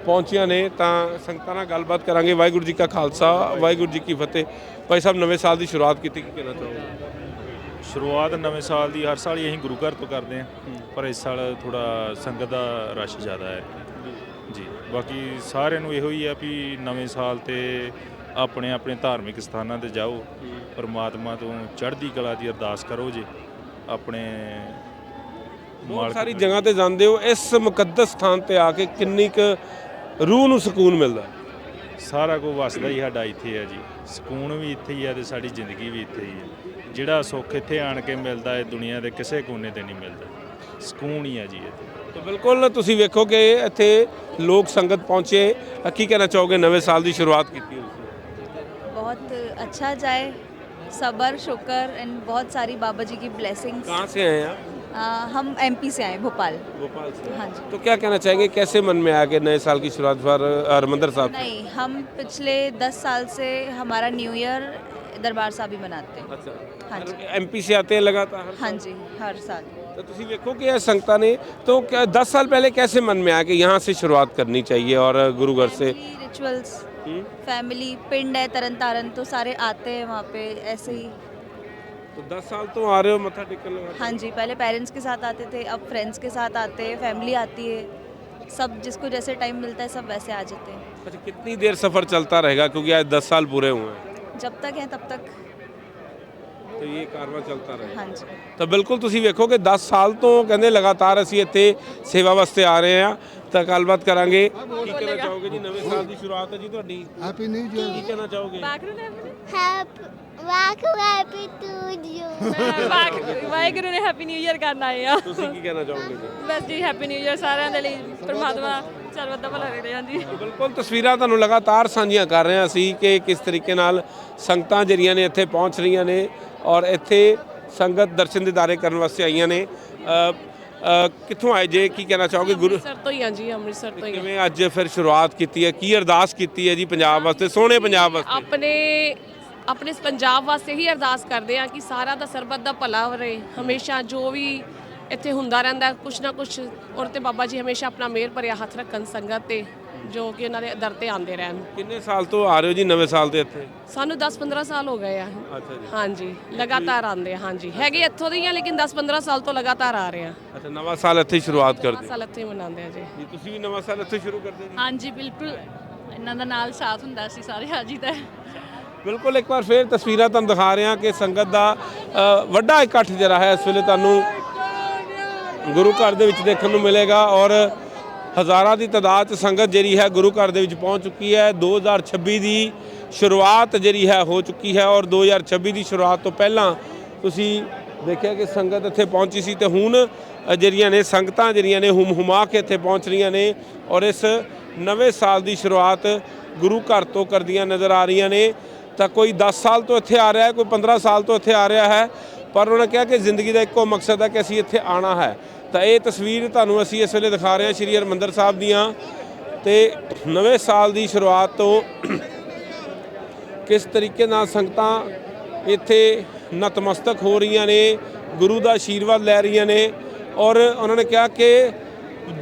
ਪਹੁੰਚੀਆਂ ਨੇ ਤਾਂ ਸੰਗਤਾਂ ਨਾਲ ਗੱਲਬਾਤ ਕਰਾਂਗੇ। ਵਾਹਿਗੁਰੂ ਜੀ ਕਾ ਖਾਲਸਾ ਵਾਹਿਗੁਰੂ ਜੀ ਕੀ ਫਤਿਹ। ਭਾਈ ਸਾਹਿਬ ਨਵੇਂ ਸਾਲ ਦੀ ਸ਼ੁਰੂਆਤ ਕੀਤੀ ਕੀ ਕਹਿਣਾ ਚਾਹੋਗੇ? ਸ਼ੁਰੂਆਤ ਨਵੇਂ ਸਾਲ ਦੀ ਹਰ ਸਾਲ ਹੀ ਅਸੀਂ ਗੁਰੂ ਘਰ ਤੋਂ ਕਰਦੇ ਹਾਂ ਪਰ ਇਸ ਸਾਲ ਥੋੜਾ ਸੰਗਤ ਦਾ ਰਸ਼ ਜ਼ਿਆਦਾ ਹੈ। ਜੀ ਬਾਕੀ ਸਾਰਿਆਂ ਨੂੰ ਇਹੋ ਹੀ ਆ ਵੀ ਨਵੇਂ ਸਾਲ ਤੇ ਆਪਣੇ ਆਪਣੇ ਧਾਰਮਿਕ ਸਥਾਨਾਂ ਤੇ ਜਾਓ ਪਰਮਾਤਮਾ ਤੋਂ ਚੜ੍ਹਦੀ ਕਲਾ ਦੀ ਅਰਦਾਸ ਕਰੋ ਜੀ ਆਪਣੇ ਬਹੁਤ ਸਾਰੀ ਜਗ੍ਹਾ ਤੇ ਜਾਂਦੇ ਹੋ ਇਸ ਮੁਕੱਦਸ ਸਥਾਨ ਤੇ ਆ ਕੇ ਕਿੰਨੀ ਕੁ ਰੂਹ ਨੂੰ ਸਕੂਨ ਮਿਲਦਾ ਸਾਰਾ ਕੁਝ ਵਸਦਾ ਹੀ ਸਾਡਾ ਇੱਥੇ ਆ ਜੀ ਸਕੂਨ ਵੀ ਇੱਥੇ ਹੀ ਆ ਤੇ ਸਾਡੀ ਜ਼ਿੰਦਗੀ ਵੀ ਇੱਥੇ ਹੀ ਆ ਜਿਹੜਾ ਸੁੱਖ ਇੱਥੇ ਆਣ ਕੇ ਮਿਲਦਾ ਹੈ ਦੁਨੀਆ ਦੇ ਕਿਸੇ ਕੋਨੇ ਤੇ ਨਹੀਂ ਮਿਲਦਾ ਸਕੂਨ ਹੀ ਆ ਜੀ ਇੱਥੇ ਤੇ ਬਿਲਕੁਲ ਤੁਸੀਂ ਵੇਖੋ ਕਿ ਇੱਥੇ ਲੋਕ ਸੰਗਤ ਪਹੁੰਚੇ ਅ, ਕੀ ਕਹਿਣਾ ਚਾਹੋਗੇ ਨਵੇਂ ਸਾਲ ਦੀ ਸ਼ੁਰੂਆਤ ਕੀਤੀ ਹੈ ਤੁਸੀਂ बहुत अच्छा जाए सबर शुक्र एंड बहुत सारी बाबा जी की ब्लेसिंग्स कहाँ से आए हैं आप हम एमपी से आए भोपाल भोपाल से हाँ जी तो क्या कहना चाहेंगे कैसे मन में आ के नए साल की शुरुआत पर हरमंदर साहब नहीं हम पिछले दस साल से हमारा न्यू ईयर दरबार साहब ही मनाते हैं अच्छा हाँ जी एमपी से आते हैं लगातार हर हाँ जी हर साल तो ਤੁਸੀਂ ਵੇਖੋ ਕਿ ਇਹ ਸੰਗਤਾਂ ਨੇ तो क्या 10 साल पहले कैसे मन में आ के यहाँ से शुरुआत करनी चाहिए और गुरुघर से रिचुअल्स फैमिली पिंड है तरन तारन तो सारे आते हैं वहाँ पे ऐसे ही तो 10 साल तो आ रहे हो मत्था टेकने लगा हाँ जी पहले पेरेंट्स के साथ आते थे अब फ्रेंड्स के साथ आते हैं फैमिली आती है सब जिसको जैसे टाइम मिलता है सब वैसे आ जाते हैं अच्छा कितनी देर सफर चलता रहेगा क्योंकि आज 10 साल पूरे हुए हैं जब तक है तब तक तो ये कारवा चलता रहेगा हाँ जी ਤਾਂ ਬਿਲਕੁਲ ਤੁਸੀਂ ਵੇਖੋ ਕਿ 10 ਸਾਲ ਤੋਂ ਕਹਿੰਦੇ ਲਗਾਤਾਰ ਅਸੀਂ ਇੱਥੇ ਸੇਵਾ ਵਾਸਤੇ ਆ ਰਹੇ ਹਾਂ ਤਾਂ ਗੱਲਬਾਤ ਕਰਾਂਗੇ ਕੀ ਕਹਿਣਾ ਚਾਹੋਗੇ ਜੀ ਨਵੇਂ ਸਾਲ ਦੀ ਸ਼ੁਰੂਆਤ ਹੈ ਜੀ ਤੁਹਾਡੀ ਹੈਪੀ ਨਿਊ ਈਅਰ ਕੀ ਕਹਿਣਾ ਚਾਹੋਗੇ happy to you Waheguru ਨੇ ਹੈਪੀ ਨਿਊ ਇਅਰ ਕਰਨਾ ਆਏ ਆ ਤੁਸੀਂ ਕੀ ਕਹਿਣਾ ਚਾਹੋਗੇ ਜੀ? ਬਸ ਜੀ ਹੈਪੀ ਨਿਊ ਇਅਰ ਸਾਰਿਆਂ ਦੇ ਲਈ। ਪ੍ਰਮਾਤਮਾ ਸਰਬੱਤ ਦਾ ਭਲਾ ਕਰੇ ਹਾਂਜੀ ਬਿਲਕੁਲ ਤਸਵੀਰਾਂ ਤੁਹਾਨੂੰ ਲਗਾਤਾਰ ਸਾਂਝੀਆਂ ਕਰ ਰਹੇ ਹਾਂ ਅਸੀਂ ਕਿ ਕਿਸ ਤਰੀਕੇ ਨਾਲ ਸੰਗਤਾਂ ਜਿਹੜੀਆਂ ਨੇ ਇੱਥੇ ਪਹੁੰਚ ਰਹੀਆਂ ਨੇ ਔਰ ਇੱਥੇ ਸੰਗਤ ਦਰਸ਼ਨ ਦਿਦਾਰੇ ਕਰਨ ਵਾਸਤੇ ਆਈਆਂ ਨੇ। ਅ, ਅ, ਕਿੱਥੋਂ ਆਏ ਜੇ? ਕੀ ਕਹਿਣਾ ਚਾਹੋਗੇ? ਗੁਰੂ ਅੰਮ੍ਰਿਤਸਰ ਤੋਂ ਹੀ ਹਾਂ ਜੀ ਅੰਮ੍ਰਿਤਸਰ ਤੋਂ ਹਾਂ। ਕਿਵੇਂ ਅੱਜ ਫਿਰ ਸ਼ੁਰੂਆਤ ਕੀਤੀ ਹੈ? ਕੀ ਅਰਦਾਸ ਕੀਤੀ ਹੈ ਜੀ ਪੰਜਾਬ ਵਾਸਤੇ? ਸੋਹਣੇ ਪੰਜਾਬ ਵਾਸਤੇ। ਆਪਣੇ ਆਪਣੇ ਪੰਜਾਬ ਵਾਸਤੇ ਹੀ ਅਰਦਾਸ ਕਰਦੇ ਆ ਕਿ ਸਾਰਾ ਦਾ ਸਰਬੱਤ ਦਾ ਭਲਾ ਰਹੇ। ਹਮੇਸ਼ਾ ਜੋ ਵੀ ਇੱਥੇ ਹੁੰਦਾ ਰਹਿੰਦਾ ਕੁਛ ਨਾ ਕੁਛ ਔਰ ਤੇ ਬਾਬਾ ਜੀ ਹਮੇਸ਼ਾ ਆਪਣਾ ਮਿਹਰ ਭਰਿਆ ਹੱਥ ਰੱਖਣ ਸੰਗਤ ਤੇ ਜੋ ਕਿ ਉਹਨਾਂ ਦੇ ਦਰ ਤੇ ਆਉਂਦੇ ਰਹਿਣ। ਕਿੰਨੇ ਸਾਲ ਤੋਂ ਆ ਰਹੇ ਹੋ ਜੀ ਨਵੇਂ ਸਾਲ ਤੇ ਇੱਥੇ? ਸਾਨੂੰ 10-15 ਸਾਲ ਹੋ ਗਏ ਆ। ਅੱਛਾ ਜੀ। ਹਾਂਜੀ ਲਗਾਤਾਰ ਆਉਂਦੇ ਆ ਹਾਂਜੀ। ਹੈਗੇ ਇੱਥੋਂ ਦੇ ਹੀ ਆ ਲੇਕਿਨ 10-15 ਸਾਲ ਤੋਂ ਲਗਾਤਾਰ ਆ ਰਹੇ ਆ। ਅੱਛਾ ਨਵਾਂ ਸਾਲ ਇੱਥੇ ਹੀ ਸ਼ੁਰੂਆਤ ਕਰਦੇ ਸਾਲ ਇੱਥੇ ਹੀ ਮਨਾਉਂਦੇ ਆ ਜੀ। ਜੀ ਤੁਸੀਂ ਵੀ ਨਵਾਂ ਸਾਲ ਇੱਥੇ ਸ਼ੁਰੂ ਕਰਦੇ ਜੀ? ਹਾਂਜੀ ਬਿਲਕੁਲ। ਇਹਨਾਂ ਦਾ ਨਾਲ ਸਾਥ ਹੁੰਦਾ ਸੀ ਸਾਰੇ ਹਾਜੀ ਦਾ। ਬਿਲਕੁਲ ਇੱਕ ਵਾਰ ਫੇਰ ਤਸਵੀਰਾਂ ਤੁਹਾਨੂੰ ਦਿਖਾ ਰਹੇ ਹਾਂ ਕਿ ਸੰਗਤ ਦਾ ਵੱਡਾ ਇਕੱਠ ਜਿਹੜਾ ਹੈ ਇਸ ਵੇਲੇ ਤੁਹਾਨੂੰ ਗੁਰੂ ਘਰ ਦੇ ਵਿੱਚ ਦੇਖਣ ਨੂੰ ਮਿਲੇਗਾ ਔਰ ਹਜ਼ਾਰਾਂ ਦੀ ਤਾਦਾਦ 'ਚ ਸੰਗਤ ਜਿਹੜੀ ਹੈ ਗੁਰੂ ਘਰ ਦੇ ਵਿੱਚ ਪਹੁੰਚ ਚੁੱਕੀ ਹੈ। 2026 ਦੀ ਸ਼ੁਰੂਆਤ ਜਿਹੜੀ ਹੈ ਹੋ ਚੁੱਕੀ ਹੈ ਔਰ 2026 ਦੀ ਸ਼ੁਰੂਆਤ ਤੋਂ ਪਹਿਲਾਂ ਤੁਸੀਂ ਦੇਖਿਆ ਕਿ ਸੰਗਤ ਇੱਥੇ ਪਹੁੰਚੀ ਸੀ ਤੇ ਹੁਣ ਜਿਹੜੀਆਂ ਨੇ ਸੰਗਤਾਂ ਜਿਹੜੀਆਂ ਨੇ ਹੁਮ ਹੁਮਾ ਕੇ ਇੱਥੇ ਪਹੁੰਚ ਰਹੀਆਂ ਨੇ ਔਰ ਇਸ ਨਵੇਂ ਸਾਲ ਦੀ ਸ਼ੁਰੂਆਤ ਗੁਰੂ ਘਰ ਤੋਂ ਕਰਦੀਆਂ ਨਜ਼ਰ ਆ ਰਹੀਆਂ ਨੇ। ਤਾਂ ਕੋਈ 10 ਸਾਲ ਤੋਂ ਇੱਥੇ ਆ ਰਿਹਾ ਹੈ, ਕੋਈ 15 ਸਾਲ ਤੋਂ ਇੱਥੇ ਆ ਰਿਹਾ ਹੈ, ਪਰ ਉਹਨਾਂ ਨੇ ਕਿਹਾ ਕਿ ਜ਼ਿੰਦਗੀ ਦਾ ਇੱਕੋ ਮਕਸਦ ਹੈ ਕਿ ਅਸੀਂ ਇੱਥੇ ਆਣਾ ਹੈ। ਤਾਂ ਇਹ ਤਸਵੀਰ ਤੁਹਾਨੂੰ ਅਸੀਂ ਇਸ ਵੇਲੇ ਦਿਖਾ ਰਹੇ ਹਾਂ ਸ਼੍ਰੀ ਹਰਮੰਦਰ ਸਾਹਿਬ ਦੀਆਂ। ਤੇ ਨਵੇਂ ਸਾਲ ਦੀ ਸ਼ੁਰੂਆਤ ਤੋਂ ਕਿਸ ਤਰੀਕੇ ਨਾਲ ਸੰਗਤਾਂ ਇੱਥੇ ਨਤਮਸਤਕ ਹੋ ਰਹੀਆਂ ਨੇ, ਗੁਰੂ ਦਾ ਆਸ਼ੀਰਵਾਦ ਲੈ ਰਹੀਆਂ ਨੇ, ਔਰ ਉਹਨਾਂ ਨੇ ਕਿਹਾ ਕਿ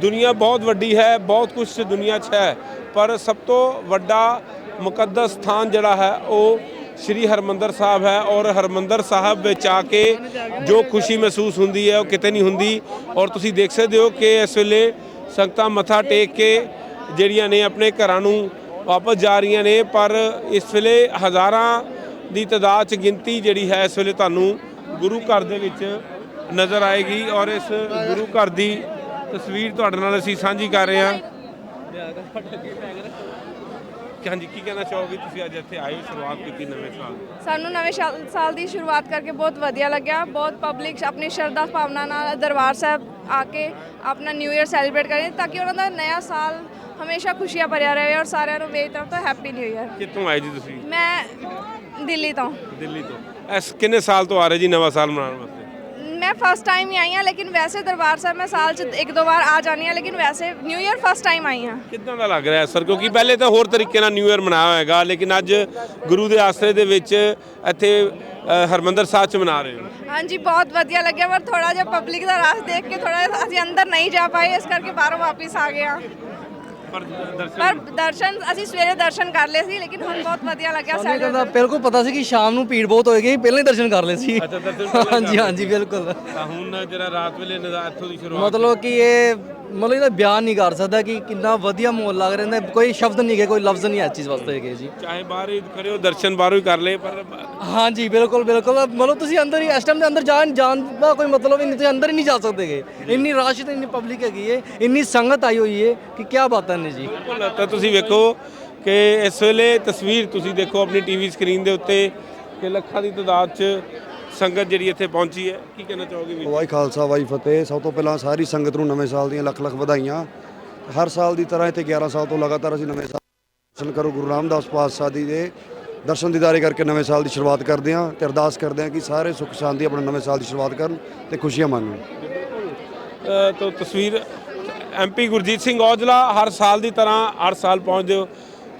ਦੁਨੀਆ ਬਹੁਤ ਵੱਡੀ ਹੈ, ਬਹੁਤ ਕੁਝ ਦੁਨੀਆ 'ਚ ਹੈ, ਪਰ ਸਭ ਤੋਂ ਵੱਡਾ ਮੁਕੱਦਸ ਸਥਾਨ ਜਿਹੜਾ ਹੈ, ਉਹ ਸ਼੍ਰੀ ਹਰਮੰਦਰ ਸਾਹਿਬ ਹੈ ਔਰ ਹਰਮੰਦਰ ਸਾਹਿਬ ਵਿੱਚ ਆ ਕੇ ਜੋ ਖੁਸ਼ੀ ਮਹਿਸੂਸ ਹੁੰਦੀ ਹੈ, ਉਹ ਕਿਤੇ ਨਹੀਂ ਹੁੰਦੀ। ਔਰ ਤੁਸੀਂ ਦੇਖ ਸਕਦੇ ਹੋ ਕਿ ਇਸ ਵੇਲੇ ਸੰਗਤਾਂ ਮੱਥਾ ਟੇਕ ਕੇ ਜਿਹੜੀਆਂ ਨੇ ਆਪਣੇ ਘਰਾਂ ਨੂੰ ਵਾਪਸ ਜਾ ਰਹੀਆਂ ਨੇ, ਪਰ ਇਸ ਵੇਲੇ ਹਜ਼ਾਰਾਂ ਦੀ ਤਾਦਾਦ ਚ ਗਿਣਤੀ ਜਿਹੜੀ ਹੈ, ਇਸ ਵੇਲੇ ਤੁਹਾਨੂੰ ਗੁਰੂ ਘਰ ਦੇ ਵਿੱਚ ਨਜ਼ਰ ਆਏਗੀ। ਔਰ ਇਸ ਗੁਰੂ ਘਰ ਦੀ ਤਸਵੀਰ ਤੁਹਾਡੇ ਨਾਲ ਅਸੀਂ ਸਾਂਝੀ ਕਰ ਰਹੇ ਹਾਂ। ਹਾਂਜੀ ਕੀ ਕਹਿਣਾ ਚਾਹੋਗੇ? ਤੁਸੀਂ ਅੱਜ ਇੱਥੇ ਆਏ ਹੋ ਸ਼ੁਰੂਆਤ ਕੀਤੀ ਨਵੇਂ ਸਾਲ ਦੀ? ਸਾਨੂੰ ਨਵੇਂ ਸ਼ਾਲ- ਸਾਲ ਦੀ ਸ਼ੁਰੂਆਤ ਕਰਕੇ ਬਹੁਤ ਵਧੀਆ ਲੱਗਿਆ। ਬਹੁਤ ਪਬਲਿਕ ਆਪਣੀ ਸ਼ਰਧਾ ਭਾਵਨਾ ਨਾਲ ਦਰਬਾਰ ਸਾਹਿਬ ਆ ਕੇ ਆਪਣਾ ਨਿਊ ਇਅਰ ਸੈਲੀਬ੍ਰੇਟ ਕਰੇ ਤਾਂ ਕਿ ਉਹਨਾਂ ਦਾ ਨਵਾਂ ਸਾਲ ਹਮੇਸ਼ਾ ਖੁਸ਼ੀਆਂ ਭਰਿਆ ਰਹੇ ਔਰ ਸਾਰਿਆਂ ਨੂੰ ਮੇਰੀ ਤਰਫ ਤੋਂ ਹੈਪੀ ਨਿਊ ਇਅਰ ਕਿੱਥੋਂ ਆਏ ਜੀ ਤੁਸੀਂ? ਮੈਂ ਦਿੱਲੀ ਤੋਂ। ਦਿੱਲੀ ਤੋਂ। ਇਸ ਕਿੰਨੇ ਸਾਲ ਤੋਂ ਆ ਰਹੇ ਜੀ ਨਵਾਂ ਸਾਲ ਮਨਾਉਣ ਵਾਸਤੇ? ਮੈਂ ਫਸਟ ਟਾਈਮ ਹੀ ਆਈ ਹਾਂ ਲੇਕਿਨ ਵੈਸੇ ਦਰਬਾਰ ਸਾਹਿਬ ਮੈਂ ਸਾਲ 'ਚ ਇੱਕ ਦੋ ਵਾਰ ਆ ਜਾਂਦੀ ਹਾਂ ਲੇਕਿਨ ਵੈਸੇ ਨਿਊ ਇਅਰ ਫਸਟ ਟਾਈਮ ਆਈ ਹਾਂ। ਕਿੱਦਾਂ ਦਾ ਲੱਗ ਰਿਹਾ ਸਰ? ਕਿਉਂਕਿ ਪਹਿਲੇ ਤਾਂ ਹੋਰ ਤਰੀਕੇ ਨਾਲ ਨਿਊ ਇਅਰ ਮਨਾਇਆ ਹੋਏਗਾ ਲੇਕਿਨ ਅੱਜ ਗੁਰੂ ਦੇ ਆਸਰੇ ਦੇ ਵਿੱਚ ਇੱਥੇ ਅ, ਹਰਮੰਦਰ ਸਾਹਿਬ ਚ ਮਨਾ ਰਹੇ ਹੋ। ਹਾਂਜੀ ਬਹੁਤ ਵਧੀਆ ਲੱਗਿਆ ਪਰ ਥੋੜਾ ਜਿਹਾ ਪਬਲਿਕ ਦਾ ਰਾਸ ਦੇਖ ਕੇ ਥੋੜਾ ਅਸੀਂ ਅੰਦਰ ਨਹੀਂ ਜਾ ਪਾਏ ਇਸ ਕਰਕੇ ਬਾਹਰੋਂ ਵਾਪਸ ਆ ਗਏ ਹਾਂ। ਪਰ ਪਰ ਦਰਸ਼ਨ ਅਸੀਂ ਸਵੇਰੇ ਦਰਸ਼ਨ ਕਰ ਲਏ ਸੀ ਲੇਕਿਨ ਹੁਣ ਬਹੁਤ ਵਧੀਆ ਲੱਗਿਆ ਸਾਨੂੰ ਸਾਡੇ ਕਹਿੰਦਾ ਬਿਲਕੁਲ ਪਤਾ ਸੀ ਕਿ ਸ਼ਾਮ ਨੂੰ ਭੀੜ ਬਹੁਤ ਹੋਏਗੀ ਪਹਿਲਾਂ ਹੀ ਦਰਸ਼ਨ ਕਰ ਲਏ ਸੀ। ਅੱਛਾ ਦਰਸ਼ਨ ਪਹਿਲਾਂ ਹੀ ਕਰ ਹਾਂਜੀ ਲਏ। ਹਾਂਜੀ ਬਿਲਕੁਲ। ਤਾਂ ਹੁਣ ਜਿਹੜਾ ਰਾਤ ਵੇਲੇ ਨਜ਼ਾ ਇੱਥੋਂ ਦੀ ਸ਼ੁਰੂਆਤ ਮਤਲਬ ਕਿ ਇਹ ਮਤਲਬ ਇਹਦਾ ਬਿਆਨ ਨਹੀਂ ਕਰ ਸਕਦਾ ਕਿ ਕਿੰਨਾ ਵਧੀਆ ਮਾਹੌਲ ਲੱਗ ਰਿਹਾ ਹੈ ਕੋਈ ਸ਼ਬਦ ਨਹੀਂ ਹੈ ਕੋਈ ਲਫ਼ਜ਼ ਨਹੀਂ ਹੈ ਇਸ ਚੀਜ਼ ਵਾਸਤੇ ਹੈਗੇ ਜੀ। ਚਾਹੇ ਬਾਹਰ ਹੀ ਹੋ ਦਰਸ਼ਨ ਬਾਹਰੋਂ ਹੀ ਕਰ ਲਏ ਪਰ ਹਾਂਜੀ ਬਿਲਕੁਲ ਬਿਲਕੁਲ। ਮਤਲਬ ਤੁਸੀਂ ਅੰਦਰ ਹੀ ਇਸ ਟਾਈਮ ਦੇ ਅੰਦਰ ਜਾਣ ਜਾਣ ਦਾ ਕੋਈ ਮਤਲਬ ਹੀ ਨਹੀਂ ਤੁਸੀਂ ਅੰਦਰ ਹੀ ਨਹੀਂ ਜਾ ਸਕਦੇਗੇ ਇੰਨੀ ਰਸ਼ ਤੇ ਇੰਨੀ ਪਬਲਿਕ ਹੈਗੀ ਹੈ ਇੰਨੀ ਸੰਗਤ ਆਈ ਹੋਈ ਹੈ ਕਿ ਕੀ ਬਾਤਾਂ ਨੇ ਜੀ। ਬਿਲਕੁਲ ਤਾਂ ਤੁਸੀਂ ਵੇਖੋ ਕਿ ਇਸ ਵੇਲੇ ਤਸਵੀਰ ਤੁਸੀਂ ਦੇਖੋ ਆਪਣੀ ਟੀਵੀ ਸਕਰੀਨ ਦੇ ਉੱਤੇ ਕਿ ਲੱਖਾਂ ਦੀ ਤਾਦਾਦ 'ਚ ਸੰਗਤ ਜਿਹੜੀ ਇੱਥੇ ਪਹੁੰਚੀ ਹੈ ਕੀ ਕਹਿਣਾ ਚਾਹੋਗੇ ਵੀਰ ਵਾਹਿ ਖਾਲਸਾ ਵਾਹਿ ਫਤਿਹ। ਸਭ ਤੋਂ ਪਹਿਲਾਂ ਸਾਰੀ ਸੰਗਤ ਨੂੰ ਨਵੇਂ ਸਾਲ ਦੀਆਂ ਲੱਖ ਲੱਖ ਵਧਾਈਆਂ। ਹਰ ਸਾਲ ਦੀ ਤਰ੍ਹਾਂ ਇੱਥੇ 11 ਸਾਲ ਤੋਂ ਲਗਾਤਾਰ ਅਸੀਂ ਨਵੇਂ ਸਾਲ ਦਰਸ਼ਨ ਕਰੋ ਗੁਰੂ ਰਾਮਦਾਸ ਪਾਤਸ਼ਾਹ ਜੀ ਦੇ ਦਰਸ਼ਨ ਦੀਦਾਰੇ ਕਰਕੇ ਨਵੇਂ ਸਾਲ ਦੀ ਸ਼ੁਰੂਆਤ ਕਰਦੇ ਹਾਂ ਤੇ ਅਰਦਾਸ ਕਰਦੇ ਹਾਂ ਕਿ ਸਾਰੇ ਸੁੱਖ ਸ਼ਾਂਤੀ ਆਪਣੇ ਨਵੇਂ ਸਾਲ ਦੀ ਸ਼ੁਰੂਆਤ ਕਰਨ ਤੇ ਖੁਸ਼ੀਆਂ ਮਾਣਨ। ਤੋਂ ਤਸਵੀਰ ਐਮਪੀ ਗੁਰਜੀਤ ਸਿੰਘ ਔਜਲਾ ਹਰ ਸਾਲ ਦੀ ਤਰ੍ਹਾਂ ਹਰ ਸਾਲ ਪਹੁੰਚਦੇ ਹੋ।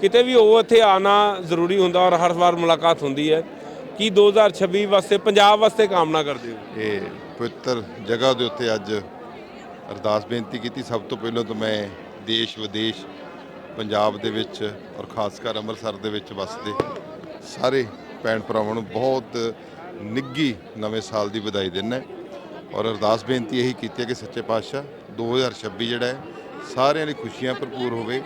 ਕਿਤੇ ਵੀ ਉਹ ਇੱਥੇ ਆਣਾ ਜ਼ਰੂਰੀ ਹੁੰਦਾ ਔਰ ਹਰ ਵਾਰ ਮੁਲਾਕਾਤ ਹੁੰਦੀ ਹੈ। ਕੀ 2026 ਵਾਸਤੇ, ਪੰਜਾਬ ਵਾਸਤੇ ਕਾਮਨਾ ਕਰਦੇ ਹੋ? ਇਹ ਪਵਿੱਤਰ ਜਗ੍ਹਾ ਦੇ ਉੱਤੇ ਅੱਜ ਅਰਦਾਸ ਬੇਨਤੀ ਕੀਤੀ। ਸਭ ਤੋਂ ਪਹਿਲਾਂ ਤਾਂ ਮੈਂ ਦੇਸ਼ ਵਿਦੇਸ਼, ਪੰਜਾਬ ਦੇ ਵਿੱਚ ਔਰ ਖਾਸ ਕਰ ਅੰਮ੍ਰਿਤਸਰ ਦੇ ਵਿੱਚ ਵਸਦੇ ਸਾਰੇ ਭੈਣ ਭਰਾਵਾਂ ਨੂੰ ਬਹੁਤ ਨਿੱਗੀ ਨਵੇਂ ਸਾਲ ਦੀ ਵਧਾਈ ਦਿੰਦਾ ਔਰ ਅਰਦਾਸ ਬੇਨਤੀ ਇਹੀ ਕੀਤੀ ਹੈ ਕਿ ਸੱਚੇ ਪਾਤਸ਼ਾਹ 2026 ਜਿਹੜਾ ਹੈ, ਸਾਰਿਆਂ ਲਈ ਖੁਸ਼ੀਆਂ ਭਰਪੂਰ ਹੋਵੇ।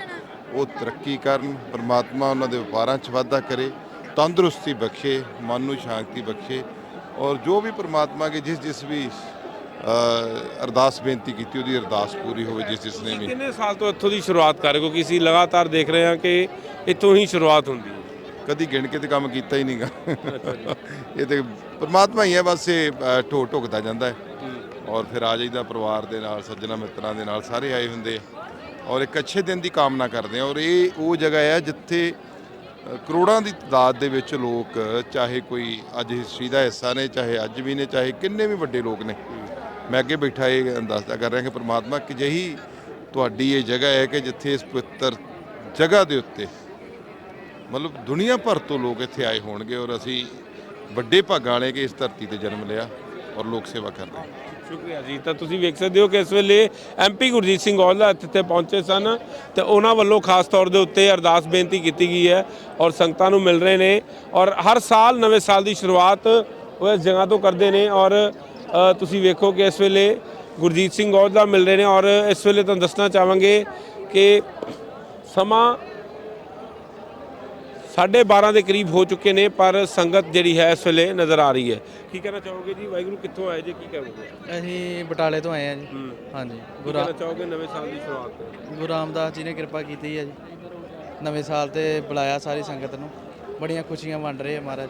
ਉਹ ਤਰੱਕੀ ਕਰਨ, ਪਰਮਾਤਮਾ ਉਹਨਾਂ ਦੇ ਵਪਾਰਾਂ 'ਚ ਵਾਧਾ ਕਰੇ। ਤੰਦਰੁਸਤੀ ਬਖਸ਼ੇ ਮਨ ਨੂੰ ਸ਼ਾਂਤੀ ਬਖਸ਼ੇ ਔਰ ਜੋ ਵੀ ਪਰਮਾਤਮਾ ਕੇ ਜਿਸ ਜਿਸ ਵੀ ਅਰਦਾਸ ਬੇਨਤੀ ਕੀਤੀ ਉਹਦੀ ਅਰਦਾਸ ਪੂਰੀ ਹੋਵੇ ਜਿਸ ਜਿਸ ਨੇ ਵੀ। ਕਿੰਨੇ ਸਾਲ ਤੋਂ ਇੱਥੋਂ ਦੀ ਸ਼ੁਰੂਆਤ ਕਰ ਰਹੇ ਹੋ ਕਿਉਂਕਿ ਅਸੀਂ ਲਗਾਤਾਰ ਦੇਖ ਰਹੇ ਹਾਂ ਕਿ ਇੱਥੋਂ ਹੀ ਸ਼ੁਰੂਆਤ ਹੁੰਦੀ ਹੈ? ਕਦੀ ਗਿਣ ਕੇ ਤੇ ਕੰਮ ਕੀਤਾ ਹੀ ਨਹੀਂਗਾ। ਇਹ ਤੇ ਪਰਮਾਤਮਾ ਹੀ ਹੈ ਬਸ ਇਹ ਢੋ ਢੁਕਦਾ ਜਾਂਦਾ ਹੈ। ਔਰ ਫਿਰ ਆ ਜਾਈਦਾ ਪਰਿਵਾਰ ਦੇ ਨਾਲ ਸੱਜਣਾ ਮਿੱਤਰਾਂ ਦੇ ਨਾਲ ਸਾਰੇ ਆਏ ਹੁੰਦੇ। ਔਰ ਇੱਕ ਅੱਛੇ ਦਿਨ ਦੀ ਕਾਮਨਾ ਕਰਦੇ ਔਰ ਇਹ ਉਹ ਜਗ੍ਹਾ ਹੈ ਜਿੱਥੇ ਕਰੋੜਾਂ ਦੀ ਤਾਦਾਦ ਦੇ ਵਿੱਚ ਲੋਕ, ਚਾਹੇ ਕੋਈ ਅੱਜ ਹਿਸਟਰੀ ਦਾ ਹਿੱਸਾ ਨੇ, ਚਾਹੇ ਅੱਜ ਵੀ ਨੇ, ਚਾਹੇ ਕਿੰਨੇ ਵੀ ਵੱਡੇ ਲੋਕ ਨੇ। ਮੈਂ ਅੱਗੇ ਬੈਠਾ ਇਹ ਅੰਦਾਜ਼ਾ ਕਰ ਰਿਹਾ ਕਿ ਪ੍ਰਮਾਤਮਾ ਕਿ ਜਹੀ ਤੁਹਾਡੀ ਇਹ ਜਗ੍ਹਾ ਹੈ ਕਿ ਜਿੱਥੇ ਇਸ ਪਵਿੱਤਰ ਜਗ੍ਹਾ ਦੇ ਉੱਤੇ ਮਤਲਬ ਦੁਨੀਆ ਭਰ ਤੋਂ ਲੋਕ ਇੱਥੇ ਆਏ ਹੋਣਗੇ ਔਰ ਅਸੀਂ ਵੱਡੇ ਭਾਗਾਂ ਵਾਲੇ ਕਿ ਇਸ ਧਰਤੀ ਤੇ ਜਨਮ ਲਿਆ ਔਰ ਲੋਕ ਸੇਵਾ ਕਰ ਰਹੇ ਸ਼ੁਕਰੀਆ ਜੀ। ਤਾਂ ਤੁਸੀਂ ਵੇਖ ਸਕਦੇ ਹੋ ਕਿ ਇਸ ਵੇਲੇ ਐਮਪੀ ਗੁਰਜੀਤ ਸਿੰਘ ਔਜਲਾ ਇੱਥੇ ਪਹੁੰਚੇ ਸਨ ਤੇ ਉਹਨਾਂ ਵੱਲੋਂ ਖਾਸ ਤੌਰ ਦੇ ਉੱਤੇ ਅਰਦਾਸ ਬੇਨਤੀ ਕੀਤੀ ਗਈ ਹੈ ਔਰ ਸੰਗਤਾਂ ਨੂੰ ਮਿਲ ਰਹੇ ਨੇ ਔਰ ਹਰ ਸਾਲ ਨਵੇਂ ਸਾਲ ਦੀ ਸ਼ੁਰੂਆਤ ਉਹ ਇਸ ਜਗ੍ਹਾ ਤੋਂ ਕਰਦੇ ਨੇ ਔਰ ਤੁਸੀਂ ਵੇਖੋ ਕਿ ਇਸ ਵੇਲੇ ਗੁਰਜੀਤ ਸਿੰਘ ਔਜਲਾ ਮਿਲ ਰਹੇ ਨੇ ਔਰ ਇਸ ਵੇਲੇ ਤੁਹਾਨੂੰ ਦੱਸਣਾ ਚਾਹਾਂਗੇ ਕਿ ਸਮਾਂ 12:30 ਦੇ ਕਰੀਬ ਹੋ ਚੁੱਕੇ ਨੇ ਪਰ ਸੰਗਤ ਜਿਹੜੀ ਹੈ ਇਸ ਵੇਲੇ ਨਜ਼ਰ ਆ ਰਹੀ ਹੈ। ਕੀ ਕਹਿਣਾ ਚਾਹੋਗੇ ਜੀ? ਵਾਹਿਗੁਰੂ ਕਿੱਥੋਂ ਆਏ ਜੀ? ਕੀ ਕਹੋਗੇ ਅਸੀਂ ਬਟਾਲੇ ਤੋਂ ਆਏ ਆ ਜੀ। ਹਾਂਜੀ। ਕੀ ਗੁਰੂ ਕਹਿਣਾ ਚਾਹੋਗੇ ਨਵੇਂ ਸਾਲ ਦੀ ਸ਼ੁਰੂਆਤ? ਗੁਰੂ ਰਾਮਦਾਸ ਜੀ ਨੇ ਕਿਰਪਾ ਕੀਤੀ ਹੈ ਜੀ। ਨਵੇਂ ਸਾਲ ਤੇ ਬੁਲਾਇਆ ਸਾਰੀ ਸੰਗਤ ਨੂੰ। ਬੜੀਆਂ ਖੁਸ਼ੀਆਂ ਵੰਡ ਰਹੇ ਆ ਮਹਾਰਾਜ।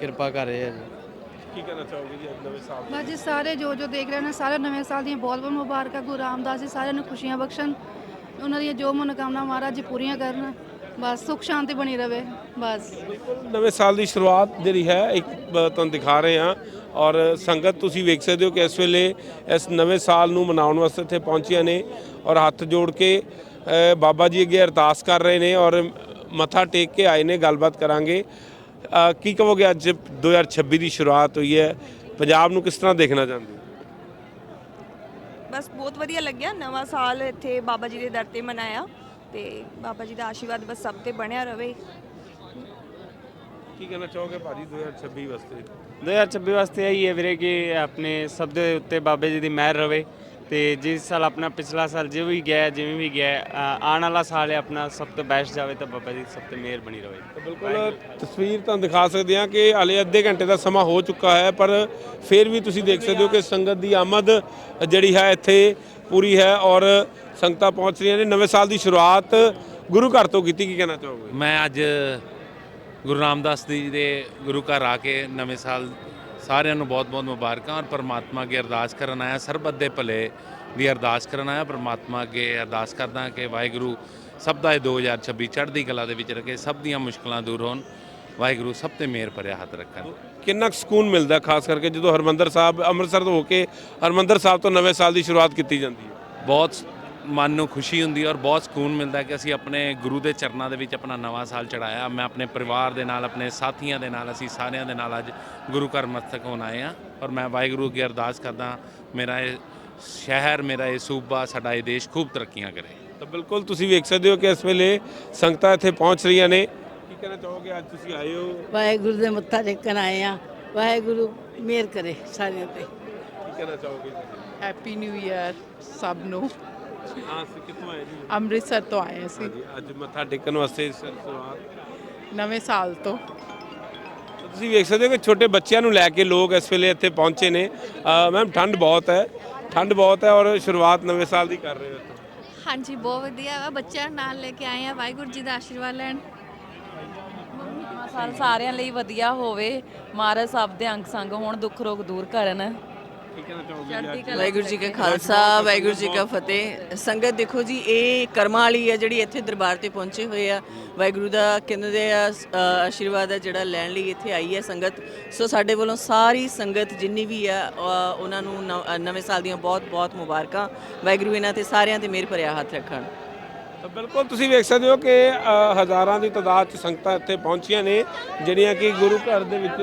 ਕਿਰਪਾ ਕਰ ਰਹੇ ਆ ਜੀ। ਕੀ ਕਹਿਣਾ ਚਾਹੋਗੇ ਜੀ ਅੱਜ ਨਵੇਂ ਸਾਲ ਬਸ ਜੀ ਸਾਰੇ ਜੋ ਜੋ ਦੇਖ ਰਹੇ ਨੇ ਸਾਰੇ ਨਵੇਂ ਸਾਲ ਦੀਆਂ ਬਹੁਤ ਬਹੁਤ ਮੁਬਾਰਕਾਂ। ਗੁਰੂ ਰਾਮਦਾਸ ਜੀ ਸਾਰਿਆਂ ਨੂੰ ਖੁਸ਼ੀਆਂ ਬਖਸ਼ਣ। ਉਹਨਾਂ ਦੀਆਂ ਜੋ ਮਨੋਕਾਮਨਾ ਮਹਾਰਾਜ ਜੀ ਪੂਰੀਆਂ ਕਰਨ। ਬਸ ਸੁਖ ਸ਼ਾਂਤੀ ਬਣੀ ਰਵੇ ਬਸ। ਨਵੇਂ ਸਾਲ ਦੀ ਸ਼ੁਰੂਆਤ ਜਿਹੜੀ ਹੈ ਇੱਕ ਤੁਹਾਨੂੰ ਦਿਖਾ ਰਹੇ ਹਾਂ। ਔਰ ਸੰਗਤ ਤੁਸੀਂ ਵੇਖ ਸਕਦੇ ਹੋ ਕਿ ਇਸ ਵੇਲੇ ਇਸ ਨਵੇਂ ਸਾਲ ਨੂੰ ਮਨਾਉਣ ਵਾਸਤੇ ਇੱਥੇ ਪਹੁੰਚੀਆਂ ਨੇ। ਔਰ ਹੱਥ ਜੋੜ ਕੇ ਬਾਬਾ ਜੀ ਅੱਗੇ ਅਰਦਾਸ ਕਰ ਰਹੇ ਨੇ ਔਰ ਮੱਥਾ ਟੇਕ ਕੇ ਆਏ ਨੇ ਗੱਲਬਾਤ ਕਰਾਂਗੇ। ਕੀ ਕਹੋਗੇ ਅੱਜ 2026 ਦੀ ਸ਼ੁਰੂਆਤ ਹੋਈ ਹੈ? ਪੰਜਾਬ ਨੂੰ ਕਿਸ ਤਰ੍ਹਾਂ ਦੇਖਣਾ ਚਾਹੁੰਦੇ ਹੋ? ਬਸ ਬਹੁਤ ਵਧੀਆ ਲੱਗਿਆ। ਨਵਾਂ ਸਾਲ ਇੱਥੇ ਬਾਬਾ ਜੀ ਦੇ ਦਰ ਤੇ ਮਨਾਇਆ। ਤੇ ਬਾਬਾ ਜੀ ਦਾ ਆਸ਼ੀਰਵਾਦ ਬਸ ਸਭ ਤੇ ਬਣਿਆ ਰਵੇ। ਕੀ ਕਹਿਣਾ ਚਾਹੋਗੇ ਭਾਜੀ 2026 ਵਾਸਤੇ? 2026 ਵਾਸਤੇ ਇਹੀ ਹੈ ਵੀਰੇ ਕਿ ਆਪਣੇ ਸਭ ਦੇ ਉੱਤੇ ਬਾਬੇ ਜੀ ਦੀ ਮਿਹਰ ਰਵੇ ਤੇ ਜਿਸ ਸਾਲ ਆਪਣਾ ਪਿਛਲਾ ਸਾਲ ਜਿਵੇਂ ਵੀ ਗਿਆ ਜਿਵੇਂ ਵੀ ਗਿਆ ਅ, ਆਉਣ ਵਾਲਾ ਸਾਲ ਹੈ ਆਪਣਾ ਸਭ ਤੋਂ ਬੈਸਟ ਜਾਵੇ ਤਾਂ ਬਾਬਾ ਜੀ ਸਭ ਤੇ ਮਿਹਰ ਬਣੀ ਰਵੇ। ਬਿਲਕੁਲ ਤਸਵੀਰ ਤੁਹਾਨੂੰ ਦਿਖਾ ਸਕਦੇ ਹਾਂ ਕਿ ਹਾਲੇ ਅੱਧੇ ਘੰਟੇ ਦਾ ਸਮਾਂ ਹੋ ਚੁੱਕਾ ਹੈ ਪਰ ਫਿਰ ਵੀ ਤੁਸੀਂ ਦੇਖ ਸਕਦੇ ਹੋ ਕਿ ਸੰਗਤ ਦੀ ਆਮਦ ਜਿਹੜੀ ਹੈ ਇੱਥੇ ਪੂਰੀ ਹੈ ਔਰ ਸੰਗਤਾਂ ਪਹੁੰਚ ਰਹੀਆਂ ਨੇ। ਨਵੇਂ ਸਾਲ ਦੀ ਸ਼ੁਰੂਆਤ ਗੁਰੂ ਘਰ ਤੋਂ ਕੀਤੀ ਕੀ ਕਹਿਣਾ ਚਾਹੋਗੇ? ਮੈਂ ਅੱਜ ਗੁਰੂ ਰਾਮਦਾਸ ਜੀ ਦੇ ਗੁਰੂ ਘਰ ਆ ਕੇ ਨਵੇਂ ਸਾਲ ਸਾਰਿਆਂ ਨੂੰ ਬਹੁਤ-ਬਹੁਤ ਮੁਬਾਰਕਾਂ ਔਰ ਪਰਮਾਤਮਾ ਅੱਗੇ ਅਰਦਾਸ ਕਰਨ ਆਇਆ। ਸਰਬੱਤ ਦੇ ਭਲੇ ਦੀ ਅਰਦਾਸ ਕਰਨ ਆਇਆ। ਪਰਮਾਤਮਾ ਅੱਗੇ ਅਰਦਾਸ ਕਰਦਾ ਕਿ ਵਾਹਿਗੁਰੂ ਸਭ ਦਾ ਇਹ 2026 ਚੜ੍ਹਦੀ ਕਲਾ ਦੇ ਵਿੱਚ ਰੱਖੇ ਸਭ ਦੀਆਂ ਮੁਸ਼ਕਲਾਂ ਦੂਰ ਹੋਣ। ਵਾਹਿਗੁਰੂ ਸਭ ਤੇ ਮਿਹਰ ਭਰਿਆ ਹੱਥ ਰੱਖਣ। ਕਿੰਨਾ ਸਕੂਨ ਮਿਲਦਾ ਖਾਸ ਕਰਕੇ ਜਦੋਂ ਹਰਮੰਦਰ ਸਾਹਿਬ ਅੰਮ੍ਰਿਤਸਰ ਤੋਂ ਹੋ ਕੇ ਹਰਮੰਦਰ ਸਾਹਿਬ ਤੋਂ ਨਵੇਂ ਸਾਲ ਦੀ ਸ਼ੁਰੂਆਤ ਕੀਤੀ ਜਾਂਦੀ ਹੈ? ਬਹੁਤ ਮਨ ਨੂੰ ਖੁਸ਼ੀ ਹੁੰਦੀ ਹੈ ਔਰ ਬਹੁਤ ਸਕੂਨ ਮਿਲਦਾ ਹੈ ਕਿ ਅਸੀਂ ਆਪਣੇ ਗੁਰੂ ਦੇ ਚਰਨਾਂ ਦੇ ਵਿੱਚ ਆਪਣਾ ਨਵਾਂ ਸਾਲ ਚੜਾਇਆ ਮੈਂ ਆਪਣੇ ਪਰਿਵਾਰ ਦੇ ਨਾਲ ਆਪਣੇ ਸਾਥੀਆਂ ਦੇ ਨਾਲ ਅਸੀਂ ਸਾਰਿਆਂ ਦੇ ਨਾਲ ਅੱਜ ਗੁਰੂ ਘਰ ਮਸਤਕ ਹੋਣ ਆਏ ਹਾਂ ਔਰ ਮੈਂ ਵਾਹਿਗੁਰੂ ਅੱਗੇ ਅਰਦਾਸ ਕਰਦਾ ਮੇਰਾ ਇਹ ਸ਼ਹਿਰ ਮੇਰਾ ਇਹ ਸੂਬਾ ਸਾਡਾ ਇਹ ਦੇਸ਼ ਖੂਬ ਤਰੱਕੀਆਂ ਕਰੇ। ਤਾਂ ਬਿਲਕੁਲ ਤੁਸੀਂ ਵੇਖ ਸਕਦੇ ਹੋ ਕਿ ਇਸ ਵੇਲੇ ਸੰਗਤਾਂ ਇੱਥੇ ਪਹੁੰਚ ਰਹੀਆਂ ਨੇ। ਕੀ ਕਹਿਣਾ ਚਾਹੋਗੇ? ਅੱਜ ਤੁਸੀਂ ਆਏ ਹੋ। ਵਾਹਿਗੁਰੂ ਦੇ ਮੱਥਾ ਟੇਕਣ ਆਏ ਆ ਵਾਹਿਗੁਰੂ ਮਿਹਰ ਕਰੇ ਸਾਰਿਆਂ ਤੇ। ਕੀ ਕਹਿਣਾ ਚਾਹੋਗੇ? ਹੈਪੀ ਨਿਊ ਇਅਰ ਸਭ ਨੂੰ। ਹਾਂ ਸ- ਕਿੱਥੋਂ ਆਏ ਜੀ? ਅੰਮ੍ਰਿਤਸਰ ਤੋਂ ਆਏ ਅਸੀਂ। ਹਾਂਜੀ ਅੱਜ ਮੱਥਾ ਟੇਕਣ ਵਾਸਤੇ ਸ- ਸ਼ੁਰੂਆਤ ਨਵੇਂ ਸਾਲ ਤੋਂ। ਤਾਂ ਤੁਸੀਂ ਵੇਖ ਸਕਦੇ ਹੋ ਕਿ ਛੋਟੇ ਬੱਚਿਆਂ ਨੂੰ ਲੈ ਕੇ ਲੋਕ ਇਸ ਵੇਲੇ ਇੱਥੇ ਪਹੁੰਚੇ ਨੇ। ਮੈਮ ਠੰਡ ਬਹੁਤ ਹੈ। ਠੰਡ ਬਹੁਤ ਹੈ ਔਰ ਸ਼ੁਰੂਆਤ ਨਵੇਂ ਸਾਲ ਦੀ ਕਰ ਰਹੇ ਹੋ ਇੱਥੇ। ਹਾਂਜੀ ਬਹੁਤ ਵਧੀਆ ਵਾ। ਬੱਚਿਆਂ ਨੂੰ ਨਾਲ ਲੈ ਕੇ ਆਏ ਆ। ਵਾਹਿਗੁਰੂ ਜੀ ਦਾ ਆਸ਼ੀਰਵਾਦ ਲੈਣ। ਸਾਲ ਸਾਰਿਆਂ ਲਈ ਵਧੀਆ ਹੋਵੇ। ਮਹਾਰਾਜ ਸਭ ਦੇ ਅੰਗ ਸੰਗ ਹੋਣ ਦੁੱਖ ਰੋਗ ਦੂਰ ਕਰਨ। ਕਲਾ ਵਾਹਿਗੁਰੂ ਜੀ ਕਾ ਖਾਲਸਾ ਵਾਹਿਗੁਰੂ ਜੀ ਕਾ ਫਤਿਹ। ਸੰਗਤ ਦੇਖੋ ਜੀ ਇਹ ਕਰਮਾਂ ਵਾਲੀ ਹੈ ਜਿਹੜੀ ਇੱਥੇ ਦਰਬਾਰ ਤੇ ਪਹੁੰਚੇ ਹੋਏ ਆ। ਵਾਹਿਗੁਰੂ ਦਾ ਕਹਿੰਦੇ ਆ ਆਸ਼ੀਰਵਾਦ ਹੈ ਜਿਹੜਾ ਲੈਣ ਲਈ ਇੱਥੇ ਆਈ ਹੈ ਸੰਗਤ। ਸੋ ਸਾਡੇ ਵੱਲੋਂ ਸਾਰੀ ਸੰਗਤ ਜਿੰਨੀ ਵੀ ਆ ਉਹਨਾਂ ਨੂੰ ਨਵ- ਸਾਲ ਦੀਆਂ ਬਹੁਤ ਬਹੁਤ ਮੁਬਾਰਕਾਂ। ਵਾਹਿਗੁਰੂ ਇਹਨਾਂ ਤੇ ਸਾਰਿਆਂ ਤੇ ਮਿਹਰ ਭਰਿਆ ਹੱਥ ਰੱਖਣ। ਤਾਂ ਬਿਲਕੁਲ ਤੁਸੀਂ ਵੇਖ ਸਕਦੇ ਹੋ ਕਿ ਹਜ਼ਾਰਾਂ ਦੀ ਤਾਦਾਦ 'ਚ ਸੰਗਤਾਂ ਇੱਥੇ ਪਹੁੰਚੀਆਂ ਨੇ ਜਿਹੜੀਆਂ ਕਿ ਗੁਰੂ ਘਰ ਦੇ ਵਿੱਚ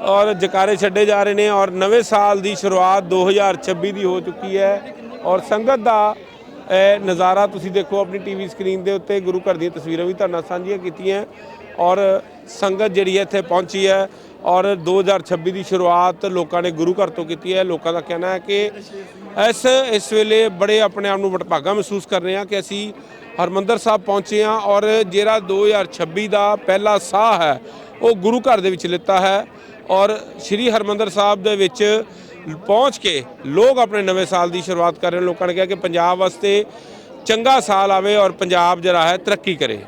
ਔਰ ਜਕਾਰੇ ਛੱਡੇ ਜਾ ਰਹੇ ਨੇ ਔਰ ਨਵੇਂ ਸਾਲ ਦੀ ਸ਼ੁਰੂਆਤ 2026 ਦੀ ਹੋ ਚੁੱਕੀ ਹੈ ਔਰ ਸੰਗਤ ਦਾ ਇਹ ਨਜ਼ਾਰਾ ਤੁਸੀਂ ਦੇਖੋ ਆਪਣੀ ਟੀਵੀ ਸਕਰੀਨ ਦੇ ਉੱਤੇ ਗੁਰੂ ਘਰ ਦੀਆਂ ਤਸਵੀਰਾਂ ਵੀ ਤੁਹਾਡੇ ਨਾਲ ਸਾਂਝੀਆਂ ਕੀਤੀਆਂ ਔਰ ਸੰਗਤ ਜਿਹੜੀ ਹੈ ਇੱਥੇ ਪਹੁੰਚੀ ਹੈ ਔਰ 2026 ਦੀ ਸ਼ੁਰੂਆਤ ਲੋਕਾਂ ਨੇ ਗੁਰੂ ਘਰ ਤੋਂ ਕੀਤੀ ਹੈ। ਲੋਕਾਂ ਦਾ ਕਹਿਣਾ ਹੈ ਕਿ ਇਸ ਇਸ ਵੇਲੇ ਬੜੇ ਆਪਣੇ ਆਪ ਨੂੰ ਵਡਭਾਗਾ ਮਹਿਸੂਸ ਕਰ ਰਹੇ ਹਾਂ ਕਿ ਅਸੀਂ ਹਰਮੰਦਰ ਸਾਹਿਬ ਪਹੁੰਚੇ ਹਾਂ ਔਰ ਜਿਹੜਾ 2026 ਦਾ ਪਹਿਲਾ ਸਾਹ ਹੈ, ਉਹ ਗੁਰੂ ਘਰ ਦੇ ਵਿੱਚ ਲਿੱਤਾ ਹੈ। ਔਰ ਸ੍ਰੀ ਹਰਮੰਦਰ ਸਾਹਿਬ ਦੇ ਵਿੱਚ ਪਹੁੰਚ ਕੇ ਲੋਕ ਆਪਣੇ ਨਵੇਂ ਸਾਲ ਦੀ ਸ਼ੁਰੂਆਤ ਕਰ ਰਹੇ ਲੋਕਾਂ ਨੇ ਕਿਹਾ ਕਿ ਪੰਜਾਬ ਵਾਸਤੇ ਚੰਗਾ ਸਾਲ ਆਵੇ ਔਰ ਪੰਜਾਬ ਜਿਹੜਾ ਹੈ ਤਰੱਕੀ ਕਰੇ।